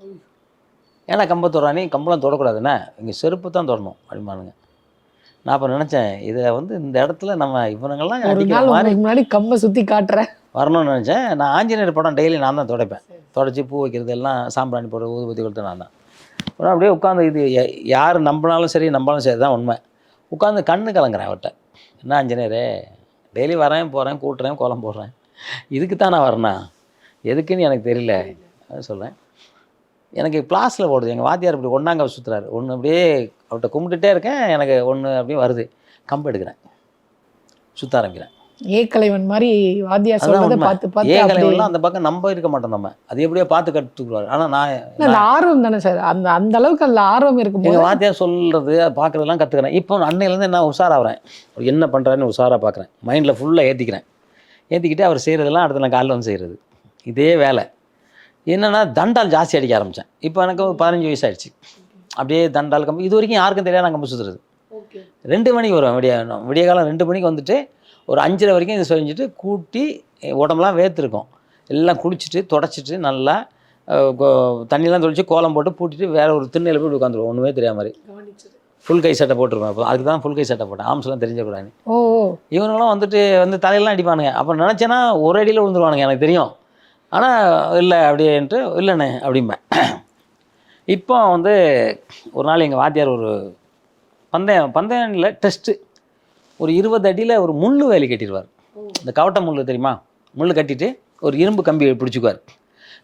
S1: ஏன்னா கம்பத்தோடானே கம்பளம் தொடக்கூடாதுண்ணே இங்கே செருப்பு தான் தொடணும் அடிப்பானுங்க. நான் அப்போ நினச்சேன் இதை வந்து இந்த இடத்துல நம்ம இவனுங்கெல்லாம்
S2: முன்னாடி கம்ப சுத்தி காட்டுறேன்.
S1: வரணும்னு நினச்சேன். நான் ஆஞ்சநேயர் படம் டெய்லி நான் தான் துடைப்பேன். தொடச்சி பூ வைக்கிறது எல்லாம் சாம்பிராணி போட்டு ஊதுபத்தி கொடுத்து நான் தான். அப்படியே உட்காந்து இது யார் நம்பினாலும் சரி நம்பாலும் சரி தான் உண்மை. உட்காந்து கண்ணு கலங்குறேன் அவர்கிட்ட. என்ன ஆஞ்சநேயரே? டெய்லி வரேன் போகிறேன் கூட்டுறேன் கோலம் போடுறேன். இதுக்கு தான் நான் வரேனா எதுக்குன்னு எனக்கு தெரியல. சொல்கிறேன் எனக்கு கிளாஸில் போடுது. எங்கள் வாத்தியார் இப்படி ஒன்றாங்க சுற்றுறாரு ஒன்று அப்படியே அவர்கிட்ட கும்பிட்டுட்டே இருக்கேன். எனக்கு ஒன்று அப்படியே வருது. கம்பு எடுக்கிறேன். சுற்ற ஆரம்பிக்கிறேன்.
S2: ஏக்கலைவன் மாதிரி வாத்தியார்
S1: அதான்
S2: சொல்றதை. பார்த்து பார்த்து அப்படியே
S1: எல்லாம் அந்த பக்கம் நம்ப இருக்க மாட்டோம் நம்ம. அது எப்படியோ பார்த்து கற்றுக்குருவார் ஆனால் நான்
S2: அந்த ஆர்வம் தானே சார்? அந்த அந்த அளவுக்கு அந்த ஆர்வம் இருக்கும்போது
S1: எங்கள் வாத்தியார் சொல்கிறது அதை பார்க்குறதெல்லாம் கற்றுக்கிறேன் இப்போ அன்னையிலேருந்து என்ன உஷாராகிறேன் அவர் என்ன பண்ணுறாருன்னு உஷாராக பார்க்குறேன். மைண்டில் ஃபுல்லாக ஏற்றிக்கிறேன் ஏற்றிக்கிட்டு அவர் செய்கிறதெல்லாம் அடுத்து நான் காலைல வந்து செய்கிறது இதே வேலை. என்னென்னா தண்டால் ஜாஸ்தி அடிக்க ஆரம்பித்தேன் இப்போ எனக்கு ஒரு பதினஞ்சு வயசு ஆயிடுச்சு அப்படியே தண்டால் கம்பு இது வரைக்கும் யாருக்கும் தெரியாது நான் கம்பு சுற்றுறது ரெண்டு மணிக்கு வருவேன். விடிய விடிய காலம் ரெண்டு மணிக்கு வந்துட்டு ஒரு அஞ்சரை வரைக்கும் இது செஞ்சுட்டு கூட்டி உடம்புலாம் வேர்த்துருக்கும். எல்லாம் குளிச்சுட்டு தொடச்சிட்டு நல்லா தண்ணியெல்லாம் தொளிச்சு கோலம் போட்டு பூட்டிட்டு வேற ஒரு திண்ணையில் போய் உட்காந்துருவோம். ஒன்றுமே தெரியாத மாதிரி. ஃபுல் கை சட்டை போட்டிருப்பேன் அப்போ. அதுக்கு தான் ஃபுல் கை சட்டை போட்டேன். ஆம்ஸ்லாம் தெரிஞ்சக்கூடாது
S2: ஓ.
S1: இவனுங்களாம் வந்துட்டு வந்து தலையெல்லாம் அடிப்பானுங்க. அப்போ நினச்சேன்னா ஒரு அடியில் விழுந்துருவானுங்க எனக்கு தெரியும். ஆனால் இல்லை அப்படின்ட்டு இல்லைண்ணே அப்படிம்பேன். இப்போ வந்து ஒரு நாள் எங்கள் வாத்தியார் ஒரு பந்தயம் பந்தயம் இல்லை டெஸ்ட்டு ஒரு இருபது அடியில் ஒரு முள் வேலி கட்டிடுவார். இந்த கவட்ட முள் தெரியுமா? முள் கட்டிட்டு ஒரு இரும்பு கம்பி பிடிச்சிக்குவார்.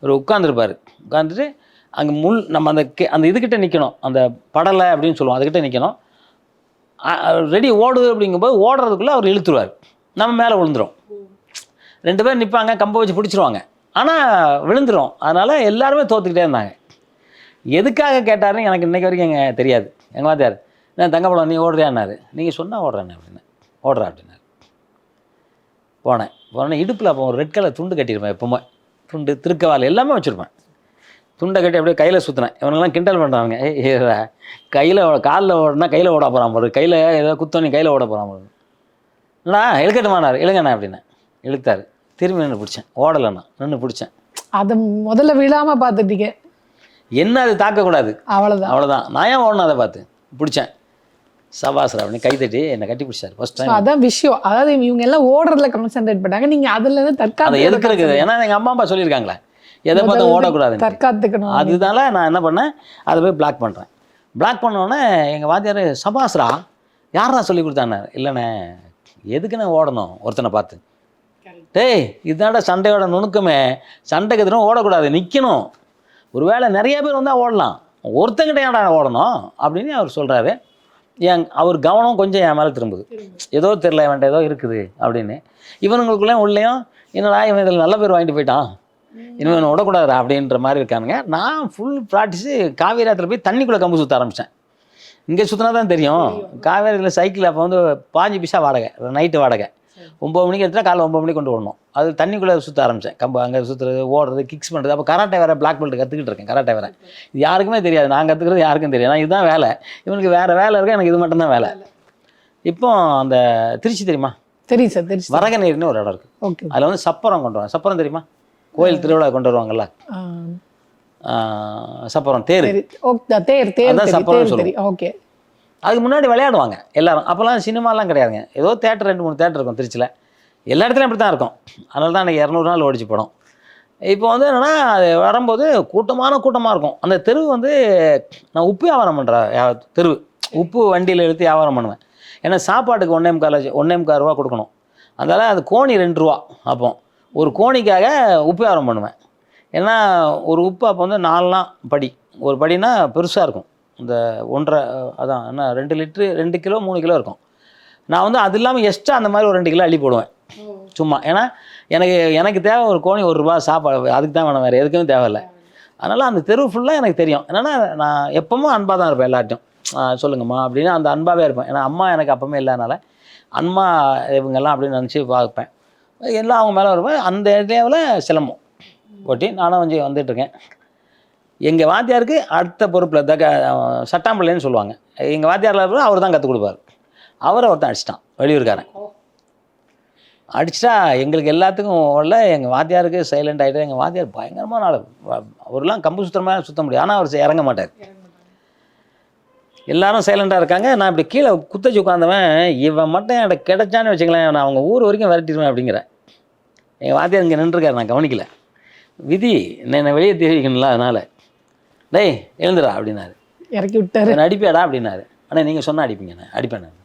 S1: இவர் உட்காந்துருப்பார் உட்காந்துட்டு அங்கே முள் நம்ம அந்த கே- அந்த இதுக்கிட்ட நிற்கணும் அந்த படலை அப்படின்னு சொல்லுவோம். அதுக்கிட்ட நிற்கணும் ரெடி ஓடுது அப்படிங்கும்போது ஓடுறதுக்குள்ளே அவர் இழுத்துருவார். நம்ம மேலே விழுந்துரும். ரெண்டு பேர் நிற்பாங்க கம்பை வச்சு பிடிச்சிருவாங்க. ஆனால் விழுந்துரும். அதனால் எல்லாருமே தோத்துக்கிட்டே இருந்தாங்க. எதுக்காக கேட்டாருன்னு எனக்கு இன்றைக்கி வரைக்கும் எங்கள் தெரியாது. எங்கள் வாத்தியார் நான் தங்கப்படம் நீ ஓடுறியான்னாரு. நீங்கள் சொன்னால் ஓடுறேன்னு அப்படின்னு. ஓடுறா அப்படின்னாரு போனேன். போனேன் இடுப்பில் அப்போ ஒரு ரெட் கலர் துண்டு கட்டியிருப்பேன் எப்பவுமே. துண்டு திருக்கவால் எல்லாமே வச்சுருப்பேன். துண்டை கட்டி அப்படியே கையில் சுற்றினேன் இவனுங்கெல்லாம் கிண்டல் பண்ணுறாங்க கையில் காலில் ஓடனா கையில் ஓட போகிறான் போது கையில் ஏதோ குத்தோனி கையில் ஓட போகிறான் போது அண்ணா இழுக்கட்டுமானார் இழுங்கண்ணா அப்படின்னேன். இழுத்தாரு. திரும்பி நின்று பிடிச்சேன். ஓடலைண்ணா நின்று பிடிச்சேன்.
S2: அதை முதல்ல விழாம பார்த்துட்டீங்க.
S1: என்ன அது தாக்கக்கூடாது.
S2: அவ்வளவுதான்.
S1: அவ்வளோதான் நான் ஏன் ஓடணும் அதை பார்த்து? பிடிச்சேன். சபாஸ்ரா அப்படின்னு கை தட்டி என்னை கட்டி பிடிச்சார். ஃபர்ஸ்ட் டைம்
S2: அதான் விஷயம். அதாவது இவங்க எல்லாம் ஓடுறதுல கான்சென்ட்ரேட் பண்ணாங்க நீங்க அதுல இருந்து
S1: அதை
S2: தற்காத்து
S1: எதுக்குறது ஏன்னா எங்கள் அம்மா அப்பா சொல்லியிருக்காங்களே. எதை பார்த்து ஓடக்கூடாது
S2: தற்காத்துக்கணும்.
S1: அதனால நான் என்ன பண்ணேன்? அதை போய் பிளாக் பண்ணுறேன் பிளாக் உடனே எங்கள் வாத்தியார் சபாஸ்ரா யாரா சொல்லி கொடுத்தானே இல்லைண்ணே எதுக்குண்ணே ஓடணும்? ஒருத்தனை பார்த்து. டேய் இதாண்டா சண்டையோட நுணுக்கமே. சண்டைக்கு எதிரும் ஓடக்கூடாது. நிற்கணும் ஒருவேளை நிறைய பேர் வந்தால் ஓடலாம். ஒருத்தங்கிட்ட ஏன்டா ஓடணும்? அப்படின்னு அவர் சொல்கிறாரு என் அவர் கவனம் கொஞ்சம் என் மேலே திரும்புது. ஏதோ தெரில இவன்ட்ட ஏதோ இருக்குது அப்படின்னு. இவனுங்களுக்குள்ளே உள்ளேயும் என்னடா இவன் இதில் நல்ல பேர் வாங்கிட்டு போயிட்டான்? இனிமேல் இவனை விடக்கூடாதுடா அப்படின்ற மாதிரி இருக்கானுங்க. நான் ஃபுல் ப்ராக்டிஸு காவேரி ஆத்துல போய் தண்ணிக்குள்ளே கம்பு சுற்ற ஆரம்பித்தேன் இங்கே சுற்றினா தான் தெரியும். காவேரியில் சைக்கிள் அப்போ வந்து பாஞ்சு பைசா வாடகை. நைட்டு வாடகை. ஒம்பது மணிக்கு எடுத்தால் காலைல ஒம்பது மணிக்கு கொண்டு வரணும். அது தண்ணிக்குள்ளே சுற்ற ஆரம்பித்தேன் கம்பு அங்கே சுற்றுறது ஓடுறது கிக்ஸ் பண்ணுறது அப்போ கராட்டே வேறு பிளாக் பெல்ட் கற்றுக்கிட்டு இருக்கேன் கராட்டே வேறு. இது யாருக்குமே தெரியாது. நான் கற்றுக்கிறது யாருக்கும் தெரியாது. நான் இதுதான் வேலை. இவனுக்கு வேறு வேலை இருக்கு? எனக்கு இது மட்டும்தான் வேலை. இப்போ அந்த திருச்சி தெரியுமா?
S2: தெரியும் சார் தெரியும்
S1: வரகநேரின்னு ஒரு இடம் இருக்குது
S2: ஓகே.
S1: அதில் வந்து சப்பரம் கொண்டு வருவாங்க சப்பரம் தெரியுமா? கோயில் திருவிழா கொண்டு வருவாங்கல்ல? சப்பரம் தேர்.
S2: தேர். தேர். தெரியும். ஓகே.
S1: அதுக்கு முன்னாடி விளையாடுவாங்க எல்லாரும். அப்போல்லாம் சினிமாலாம் கிடையாதுங்க. ஏதோ தேட்டர் ரெண்டு மூணு தேட்டர் இருக்கும் திருச்சியில். எல்லா இடத்துலையும் அப்படி தான் இருக்கும். அதனால தான் அன்றைக்கி இரநூறு நாள் ஓடிச்சு படம். இப்போ வந்து என்னென்னா அது வரும்போது கூட்டமான கூட்டமாக இருக்கும். அந்த தெரு வந்து நான் உப்பு வியாபாரம் பண்ணுற தெரு உப்பு வண்டியில் இழுத்து வியாபாரம் பண்ணுவேன். ஏன்னா சாப்பாட்டுக்கு ஒன்றே முக்கால் ஒன்றே முக்கால் ரூபா கொடுக்கணும். அதனால் அது கோணி ரெண்டு ரூபா அப்போ. ஒரு கோணிக்காக உப்பு வியாபாரம் பண்ணுவேன். ஏன்னா ஒரு உப்பு அப்போ வந்து நாலுலாம் படி. ஒரு படினா பெருசாக இருக்கும். இந்த ஒன்றரை அதான் என்ன ரெண்டு லிட்ரு ரெண்டு கிலோ மூணு கிலோ இருக்கும். நான் வந்து அது இல்லாமல் எக்ஸ்ட்ரா அந்த மாதிரி ஒரு ரெண்டு கிலோ அள்ளி போடுவேன். சும்மா ஏன்னா எனக்கு எனக்கு தேவை ஒரு கோணி ஒரு ரூபா சாப்பாடு அதுக்கு தான் வேணும் வேறு எதுக்குமே தேவையில்லை அதனால் அந்த தெரு ஃபுல்லாக எனக்கு தெரியும். என்னென்னா நான் எப்பவும் அன்பாக தான் இருப்பேன் எல்லார்ட்டும் சொல்லுங்கம்மா அப்படின்னு அந்த அன்பாகவே இருப்பேன். ஏன்னா அம்மா எனக்கு அப்பவுமே இல்லாதனால அம்மா இவங்கெல்லாம் அப்படின்னு நினச்சி பார்ப்பேன். எல்லாம் அவங்க மேலே வருவேன் அந்த ஏரியாவில் சிலம்பம். ஓட்டி நானும் வந்து வந்துட்டுருக்கேன் எங்கள் வாத்தியாருக்கு அடுத்த பொறுப்பில் தக்க சட்டாம்பிள்ளைன்னு சொல்லுவாங்க. எங்கள் வாத்தியாரில் அவர் தான் கற்றுக் கொடுப்பார். அவரை ஒருத்தன் அடிச்சிட்டான் வெளியூர்காரன். அடிச்சிட்டா எங்களுக்கு எல்லாத்துக்கும் உள்ள எங்கள் வாத்தியாருக்கு சைலண்ட் ஆகிட்டு எங்கள் வாத்தியார் பயங்கரமான ஆள். அவர்லாம் கம்பு சுத்தமாக மாதிரி சுத்த முடியும் ஆனால் அவர் இறங்க மாட்டார். எல்லாரும் சைலண்டாக இருக்காங்க. நான் இப்படி கீழே குத்தச்சு உட்காந்தவன் இவன் மட்டும் எனக்கு கிடைச்சான்னு வச்சுங்களேன் நான் அவங்க ஊர் வரைக்கும் விரட்டிடுவேன் அப்படிங்கிறேன். எங்கள் வாத்தியார் இங்கே நின்றுருக்காரு நான் கவனிக்கல. விதி என்னை வெளியே தெரிவிக்கணும்ல அதனால். டேய் எழுந்துடா அப்படின்னாரு.
S2: இறக்கி விட்டாரு.
S1: என்ன அடிப்பியாடா அப்படின்னாரு. அண்ணா நீங்கள் சொன்னால் அடிப்பீங்க நான் அடிப்பேன் நான்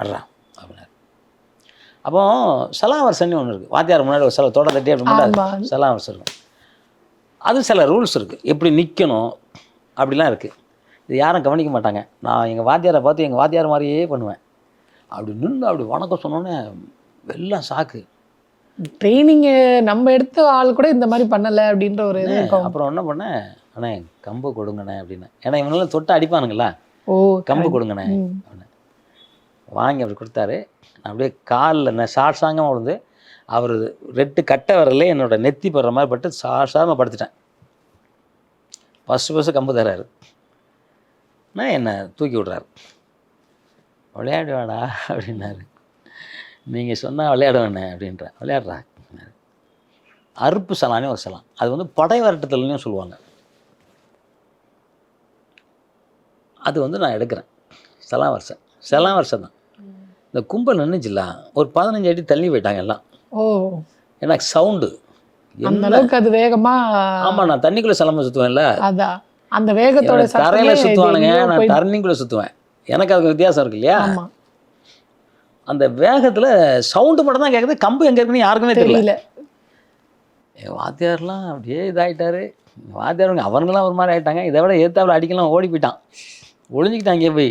S1: வர்றா அப்படின்னாரு. அப்போ சலாவரசன்னு ஒன்று இருக்குது வாத்தியார் முன்னாடி ஒரு சில தோட தட்டி அப்படி சலாவரசம் இருக்கும். அது சில ரூல்ஸ் இருக்குது எப்படி நிற்கணும் அப்படிலாம் இருக்குது இது யாரும் கவனிக்க மாட்டாங்க. நான் எங்கள் வாத்தியாரை பார்த்து எங்கள் வாத்தியார் மாதிரியே பண்ணுவேன். அப்படி நின்று அப்படி வணக்கம் சொன்னோன்னே எல்லாம் சாக்கு.
S2: ட்ரைனிங் நம்ம எடுத்த ஆள் கூட இந்த மாதிரி பண்ணல அப்படின்ற ஒரு இது
S1: அப்புறம் என்ன பண்ணேன்? அண்ணே கம்பு கொடுங்கண்ணே அப்படின்னு. ஏன்னா இவனெல்லாம் தொட்டு அடிப்பானுங்களா?
S2: ஓ
S1: கம்பு கொடுங்கண்ணே. அப்படின்னு. வாங்கி அப்படி கொடுத்தாரு. நான் அப்படியே காலில் நான் ஷார்ட்ஸாங்க விழுந்து அவர் ரெட்டு கட்டை வரல என்னோட நெத்தி படுற மாதிரி பட்டு ஷார்ட்ஸாக படுத்துட்டேன். ஃபஸ்ட்டு ஃபஸ்ட்டு கம்பு தர்றாரு நான் என்னை தூக்கி விட்றாரு. விளையாடுவாடா அப்படின்னாரு. நீங்கள் சொன்னால் விளையாடுவேண்ணே அப்படின்ற விளையாடுறா. அறுப்பு சலானே ஒரு சலாம். அது வந்து படை வரட்டத்துலன்னு சொல்லுவாங்க. அது வந்து நான் எடுக்கிறேன். செலாம் வருஷம். செலாம் வருஷம் தான் இந்த கும்பல் நின்றுச்சுல ஒரு பதினஞ்சு அடி தள்ளி போயிட்டாங்க எல்லாம்.
S2: ஓ.
S1: எனக்கு சவுண்டு
S2: அந்த அளவுக்கு அது வேகமா
S1: ஆமாம் நான் தண்ணிக்குள்ளே சிலம்ப சுற்றுவேன்ல
S2: அதான் அந்த வேகத்தோட
S1: தரையில
S2: எங்கேயோ
S1: நான் தண்ணிக்குள்ளே சுற்றுவேன் எனக்கு அதுக்கு வித்தியாசம் இருக்கு இல்லையா?
S2: ஆமா.
S1: அந்த வேகத்தில் சவுண்டு மட்டும் தான் கேட்குது கம்பு எங்கே இருக்குன்னு யாருக்குமே தெரியல. என் வாத்தியார்லாம் அப்படியே இதாகிட்டாரு வாத்தியாருங்க அவனுங்களாம் ஒரு மாதிரி ஆயிட்டாங்க. இதை விட ஏத்தாப்புல அடிக்கலாம் ஓடி போயிட்டான். ஒளிஞ்சிக்கிட்டான் இங்கே போய்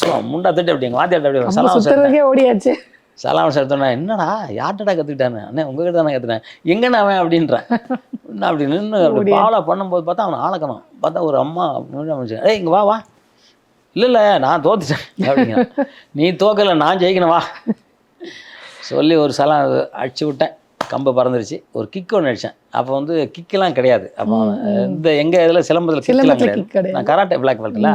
S1: சும்மா முண்டா தட்டி அப்படி எங்கள் வாத்தியார்ட்ட அப்படியே
S2: நம்ம
S1: சலாம் சார்
S2: ஓடியாச்சு.
S1: சலாம் சார் சொன்னேன் என்னடா யார்கிட்டடா கற்றுக்கிட்டானு அண்ணே உங்ககிட்ட தானே கற்றுனேன் எங்கண்ணா அவன்? அப்படின்றேன். என்ன அப்படி நின்று அப்படி. பாவலா பண்ணும்போது பார்த்தா அவனை ஆளக்கணும். பார்த்தா ஒரு அம்மா முடிச்சு ஏய் இங்கே வா வா. இல்லை இல்லை நான் தோத்துட்டேன். அப்படிங்க நீ தோக்கலை நான் ஜெயிக்கணும் வா. சொல்லி ஒரு சலாம் அடிச்சு விட்டேன். கம்பு பறந்துருச்சு. ஒரு கிக் ஒன்று அடித்தேன் அப்போ வந்து கிக்கெல்லாம் கிடையாது. அப்போ. இந்த எங்கள் இதில் சிலம்பத்தில் கிக்கெல்லாம் கிடையாது. நான் கராட்டே பிளாக் பெல்ட்ல.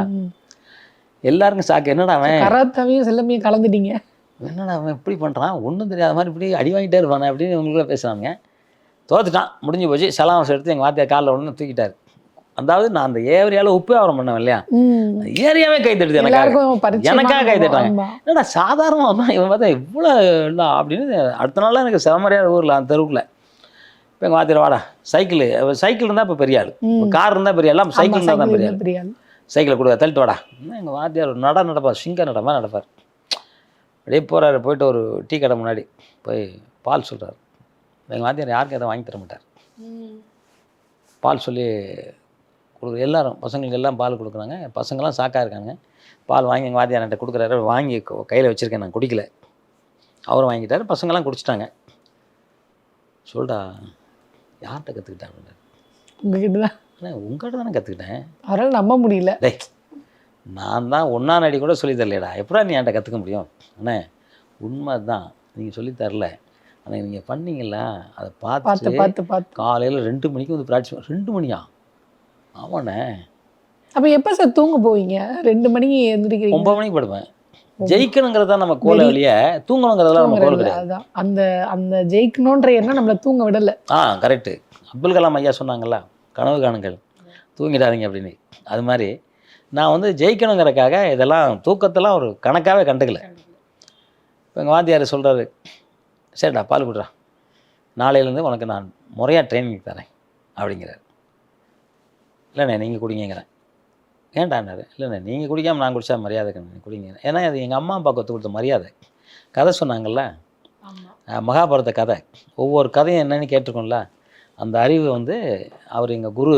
S1: எல்லாருக்கும் சாக்கு என்னடா அவன்?
S2: கராத்தாவையும் சிலம்பியும் கலந்துட்டீங்க.
S1: என்னடா அவன் இப்படி பண்ணுறான் ஒன்றும் தெரியாத மாதிரி இப்படி அடி வாங்கிட்டே இருப்பானே அப்படின்னு இவங்களுக்குள்ள பேசுனாங்க தோத்துட்டான். முடிஞ்சு போச்சு. செலாவசம் எடுத்து எங்கள் வாத்தியார் காலில் ஒன்று தூக்கிட்டாரு. அதாவது நான் அந்த ஏரியாவில் உப்பு வியாபாரம் பண்ணேன் இல்லையா. ஏரியாவே கை தட்டுது எனக்காக. எனக்காக கை தட்டாங்க. என்னடா சாதாரணமாக தான் இவன் பார்த்தா இவ்வளோ இல்லை அப்படின்னு அடுத்த நாள்லாம் எனக்கு செமரியாத ஊரில் அந்த தெருவுக்குள்ள. இப்போ எங்கள் வாத்தியார் வாடா சைக்கிள். சைக்கிள் இருந்தால் இப்போ பெரிய ஆள். கார் இருந்தால் பெரிய ஆள் சைக்கிள் இருந்தால் தான்
S2: சைக்கிள்
S1: பெரிய ஆள். சைக்கிளை கொடுக்க தள்ளிட்டு வாடா. எங்கள் வாத்தியார் நட நடப்பார் சிங்க நடமா நடப்பார். அப்படியே போகிறாரு போயிட்டு ஒரு டீ கடை முன்னாடி. போய் பால் சொல்கிறார் எங்கள் வாத்தியார் யாருக்கும் எதுவும் வாங்கி தர மாட்டார். பால் சொல்லி கொடுக்குற எல்லாரும் பசங்களுக்கு எல்லாம் பால் கொடுக்குறாங்க. பசங்களாம் சாக்கா இருக்காங்க பால் வாங்கி எங்கள் வாத்தியார் என்கிட்ட கொடுக்குறாரு. வாங்கி கையில் வச்சுருக்கேன் நான் குடிக்கல. அவரும் வாங்கிட்டாரு பசங்களாம் குடிச்சிட்டாங்க. சொல்டா யார்கிட்ட கற்றுக்கிட்டாங்க
S2: உங்ககிட்ட தான்
S1: அண்ணா உங்கள்கிட்ட தானே கற்றுக்கிட்டேன்
S2: அவரால் நம்ப முடியல.
S1: டேய் நான் தான் ஒன்றா நடி கூட சொல்லி தரலையடா. எப்படா நீ என்கிட்ட கற்றுக்க முடியும்? அண்ணே உண்மை தான் நீங்கள் சொல்லி தரல. ஆனால் நீங்கள் பண்ணீங்களா அதை
S2: பார்த்து
S1: பார்த்து
S2: பார்த்து பார்த்து.
S1: காலையில் ரெண்டு மணிக்கு வந்து ப்ராக்டிஸ் ரெண்டு மணியா? ஆமாண்ணே.
S2: அப்ப எப்ப சார் தூங்க போவீங்க? ரெண்டு மணிக்கு எந்திரிக்கிறீங்க.
S1: ஒன்பது மணிக்கு படுப்பேன். ஜெயிக்கணுங்கிறது தான் நம்ம கோல வழிய. தூங்கணுங்கிறதெல்லாம் நம்ம கோல் கிடையாது.
S2: அந்த அந்த ஜெயிக்கணுன்ற எண்ணம் நம்மள தூங்க விடல.
S1: ஆ கரெக்டு அப்துல் கலாம் ஐயா சொன்னாங்கல்ல கனவு காணுங்கள். தூங்கிடாதீங்க அப்படின்னு. அது மாதிரி. நான் வந்து ஜெயிக்கணுங்கிறக்காக இதெல்லாம் தூக்கத்தெல்லாம் ஒரு கணக்காகவே கண்டுக்கல. இப்போ எங்கள் வாத்தியார் சொல்கிறாரு சரிடா பால் குடுறா. நாளையிலேருந்து உனக்கு நான் முறையாக ட்ரைனிங் தரேன் அப்படிங்கிறார். இல்லைண்ணே நீங்கள் குடிங்கிறேன் ஏன்டான்னாரு இல்லைண்ணே நீங்கள் குடிக்காமல் நான் குடிச்சா மரியாதை கண்ணு குடிங்க ஏன்னா அது எங்கள் அம்மா அப்பா கற்றுக் கொடுத்த மரியாதை. கதை சொன்னாங்கல்ல? மகாபாரத கதை. ஒவ்வொரு கதையும் என்னன்னு கேட்டிருக்கோம்ல? அந்த அறிவு வந்து அவர் எங்கள் குரு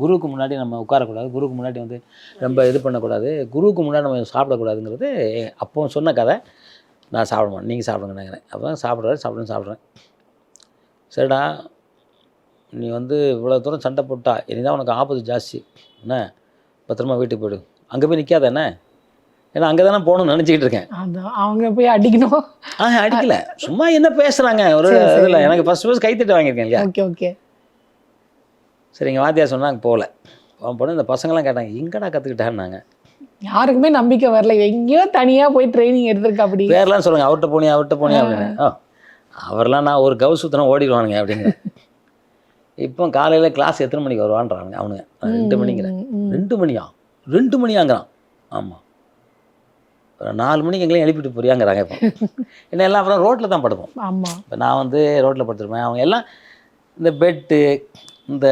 S1: குருவுக்கு முன்னாடி நம்ம உட்காரக்கூடாது. குருவுக்கு முன்னாடி வந்து ரொம்ப இது பண்ணக்கூடாது. குருவுக்கு முன்னாடி நம்ம சாப்பிடக்கூடாதுங்கிறது அப்போ சொன்ன கதை. நான் சாப்பிட மாட்டேன். நீங்கள் சாப்பிடுங்க நினைக்கிறேன். அப்போ சாப்பிட்றாரு சாப்பிடுன்னு சாப்பிட்றேன். சரிடா நீ வந்து இவ்வளோ தூரம் சண்டை போட்டா இனிதான் உனக்கு ஆபத்து ஜாஸ்தி. என்ன? பத்திரமா வீட்டுக்கு போயிடு. அங்கே போய் நிற்காத என்ன? ஏன்னா அங்கே தானே போகணும்னு நினச்சிக்கிட்டு இருக்கேன்.
S2: அவங்க போய் அடிக்கணும்.
S1: ஆ அடிக்கல. சும்மா என்ன பேசுறாங்க? ஒரு. இதில் எனக்கு ஃபர்ஸ்ட் ஃபர்ஸ்ட் கைத்தட்டு வாங்கியிருக்கேன் இல்லையா?
S2: Okay okay.
S1: சரி எங்கள் வாத்தியார் சொன்னாங்க போகல. அவன் போன இந்த பசங்களாம் கேட்டாங்க எங்கடா கற்றுக்கிட்டான்னாங்க
S2: யாருக்குமே நம்பிக்கை வரல. எங்கேயோ தனியா போய் ட்ரைனிங் எடுத்திருக்கா அப்படி.
S1: பேர்லாம் சொல்லுங்க அவர்கிட்ட போனியா அவர்கிட்ட போனியா? அப்படின்னு. அவர்லாம் நான் ஒரு கவு சுத்தனம் ஓடிடுவானுங்க அப்படிங்க இப்போ காலையில் கிளாஸ் எத்தனை மணிக்கு வருவான்றானுங்க? அவனுங்க. ரெண்டு மணிங்கிறேன். ரெண்டு மணியா? ரெண்டு மணியாங்கிறான். ஆமாம் ஒரு நாலு மணிக்கு எங்களையும் எழுப்பிட்டு போறியாங்கிறாங்க இப்போ. <laughs> என்ன எல்லாம் அப்புறம் ரோட்டில் தான் படுப்போம்.
S2: ஆமா.
S1: இப்போ நான் வந்து ரோட்டில் படுத்துருப்பேன். அவங்க எல்லாம் இந்த பெட்டு இந்த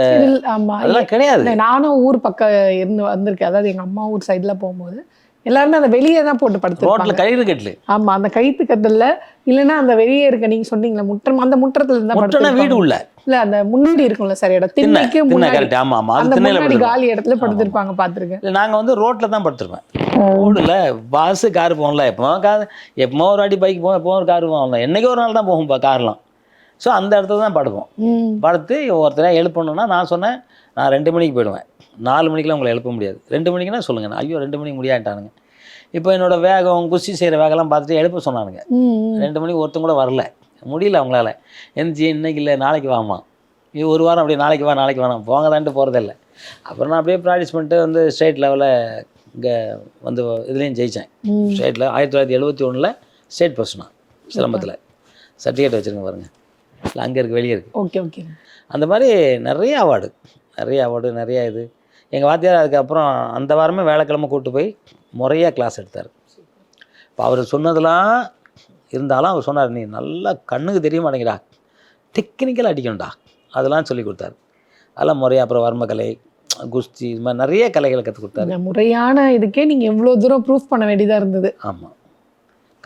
S1: அதெல்லாம் கிடையாது.
S2: நானும் ஊர் பக்கம் இருந்து வந்திருக்கேன். அதாவது எங்க அம்மா ஊர் சைடுல போகும்போது எல்லாருமே அந்த வெளியே தான் போட்டு படுத்துருப்பாங்க.
S1: ரோட்டில் கயிறு கட்டலு.
S2: ஆமா அந்த கைத்து கட்டல்ல இல்லைன்னா அந்த வெளியே இருக்க நீங்க சொன்னீங்களா முற்றம் அந்த முற்றத்துல இருந்தா
S1: முட்டனா வீடு
S2: படுத்து
S1: உள்ள.
S2: இல்ல அந்த முன்னாடி இருக்கும்ல சார் இடம்.
S1: திண்ணை
S2: திண்ணைக்கு
S1: திண்ணை
S2: முன்னாடி
S1: ஆமாம் ஆமாம் அது
S2: அந்த முன்னாடி காலி இடத்துல படுத்திருப்பாங்க பாத்திருக்கேன்.
S1: இல்லை நாங்கள் வந்து ரோட்டில் தான் படுத்துருப்பேன் ரோடில் பஸ்ஸு கார் போகல எப்போ கார் எப்போ ஒரு வாட்டி பைக் போவோம் எப்போ ஒரு கார் போகல என்னைக்கோ ஒரு நாள் தான் போகும்பா கார்லாம் ஸோ அந்த இடத்துல தான் படுப்போம்.
S2: ம்.
S1: படுத்து ஒருத்தரை எழுப்பணும்னா நான் சொன்னேன் நான் ரெண்டு மணிக்கு போயிடுவேன். நாலு மணிக்கெலாம் உங்களை எழுப்ப முடியாது. ரெண்டு மணிக்குனா சொல்லுங்கள் ஐயோ ரெண்டு மணிக்கு முடியாட்டானுங்க. இப்போ என்னோட வேகம் குஸ்தி செய்கிற வேகம்லாம் பார்த்துட்டு எழுப்ப சொன்னானுங்க. ரெண்டு மணிக்கு ஒருத்தன் கூட வரல. முடியல அவங்களால. எந்திரிச்சு இன்னைக்கு இல்லை நாளைக்கு வாமா இது ஒரு வாரம் அப்படியே நாளைக்கு வா நாளைக்கு வேணாம் போங்க தான்ட்டு போகிறதில்ல அப்புறம் நான் அப்படியே ப்ராக்டிஸ் பண்ணிட்டு வந்து ஸ்டேட் லெவலில் இங்கே வந்து இதுலேயும் ஜெயித்தேன். ஸ்டேட்டில் ஆயிரத்தி தொள்ளாயிரத்தி எழுபத்தி ஒன்றில் ஸ்டேட் ஃபர்ஸ்ட் நான் சிலம்பத்தில். சர்டிஃபிகேட் வச்சுருங்க பாருங்க. இல்லை அங்கே இருக்குது வெளியே இருக்குது
S2: ஓகே ஓகே
S1: அந்த மாதிரி நிறைய அவார்டு நிறைய அவார்டு நிறைய இது. எங்கள் வாத்தியார் அதுக்கப்புறம் அந்த வாரமே வேலைக்கிழமை கூப்பிட்டு போய் முறையாக கிளாஸ் எடுத்தார். இப்போ அவர் சொன்னதெல்லாம் இருந்தாலும் அவர் சொன்னார் நீ நல்லா கண்ணுக்கு தெரிய மாட்டேங்கிறா டெக்னிக்கலாக அடிக்கணும்டா. அதெல்லாம் சொல்லி கொடுத்தாரு. அதெல்லாம் முறையாக அப்புறம் வர்மக்கலை குஸ்தி இது மாதிரி நிறைய கலைகளை கற்றுக் கொடுத்தாரு.
S2: முறையான இதுக்கே நீங்க எவ்வளவு தூரம் ப்ரூஃப் பண்ண வேண்டியதா இருந்தது.
S1: ஆமாம்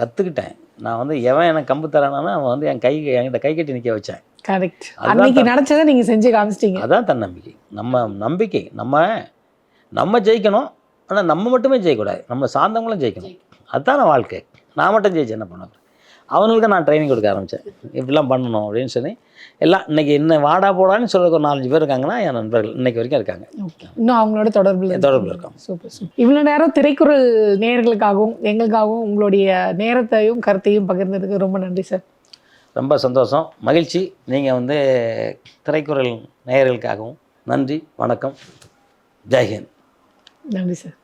S1: கற்றுக்கிட்டேன் நான் வந்து எவன் எனக்கு கம்பு தரானானா அவன் வந்து என் கை என்கிட்ட கை கட்டி நிற்க வச்சேன்.
S2: கரெக்ட் அன்னைக்கு நினைச்சதை நீங்க செஞ்சு காமிச்சிட்டீங்க.
S1: அதான் தன்னம்பிக்கை நம்ம நம்பிக்கை. நம்ம நம்ம ஜெயிக்கணும். ஆனால் நம்ம மட்டுமே ஜெயிக்கக்கூடாது. நம்ம சார்ந்தவங்களும் ஜெயிக்கணும். அதுதான் வாழ்க்கை. நான் மட்டும் ஜெயிச்சு என்ன பண்ண அவங்களுக்கு நான் ட்ரைனிங் கொடுக்க ஆரம்பித்தேன் இப்படிலாம் பண்ணணும் அப்படின்னு சொல்லி. எல்லாம் இன்னைக்கு என்ன வாடா போடான்னு சொல்றதுக்கு ஒரு நாலஞ்சு பேர் இருக்காங்கன்னா என் நண்பர்கள் இன்னைக்கு வரைக்கும் இருக்காங்க.
S2: இன்னும் அவங்களோட தொடர்புல
S1: தொடர்புல இருக்காங்க
S2: சூப்பர் சூப்பர். இவ்வளவு நேரம் திரைக்குறள் நேயர்களுக்காகவும் எங்களுக்காகவும் உங்களுடைய நேரத்தையும் கருத்தையும் பகிர்ந்ததுக்கு ரொம்ப நன்றி சார்.
S1: ரொம்ப சந்தோஷம். மகிழ்ச்சி. நீங்கள் வந்து திரைக்குறள் நேயர்களுக்காகவும் நன்றி வணக்கம். ஜெய்ஹிந்த்
S2: நன்றி சார்.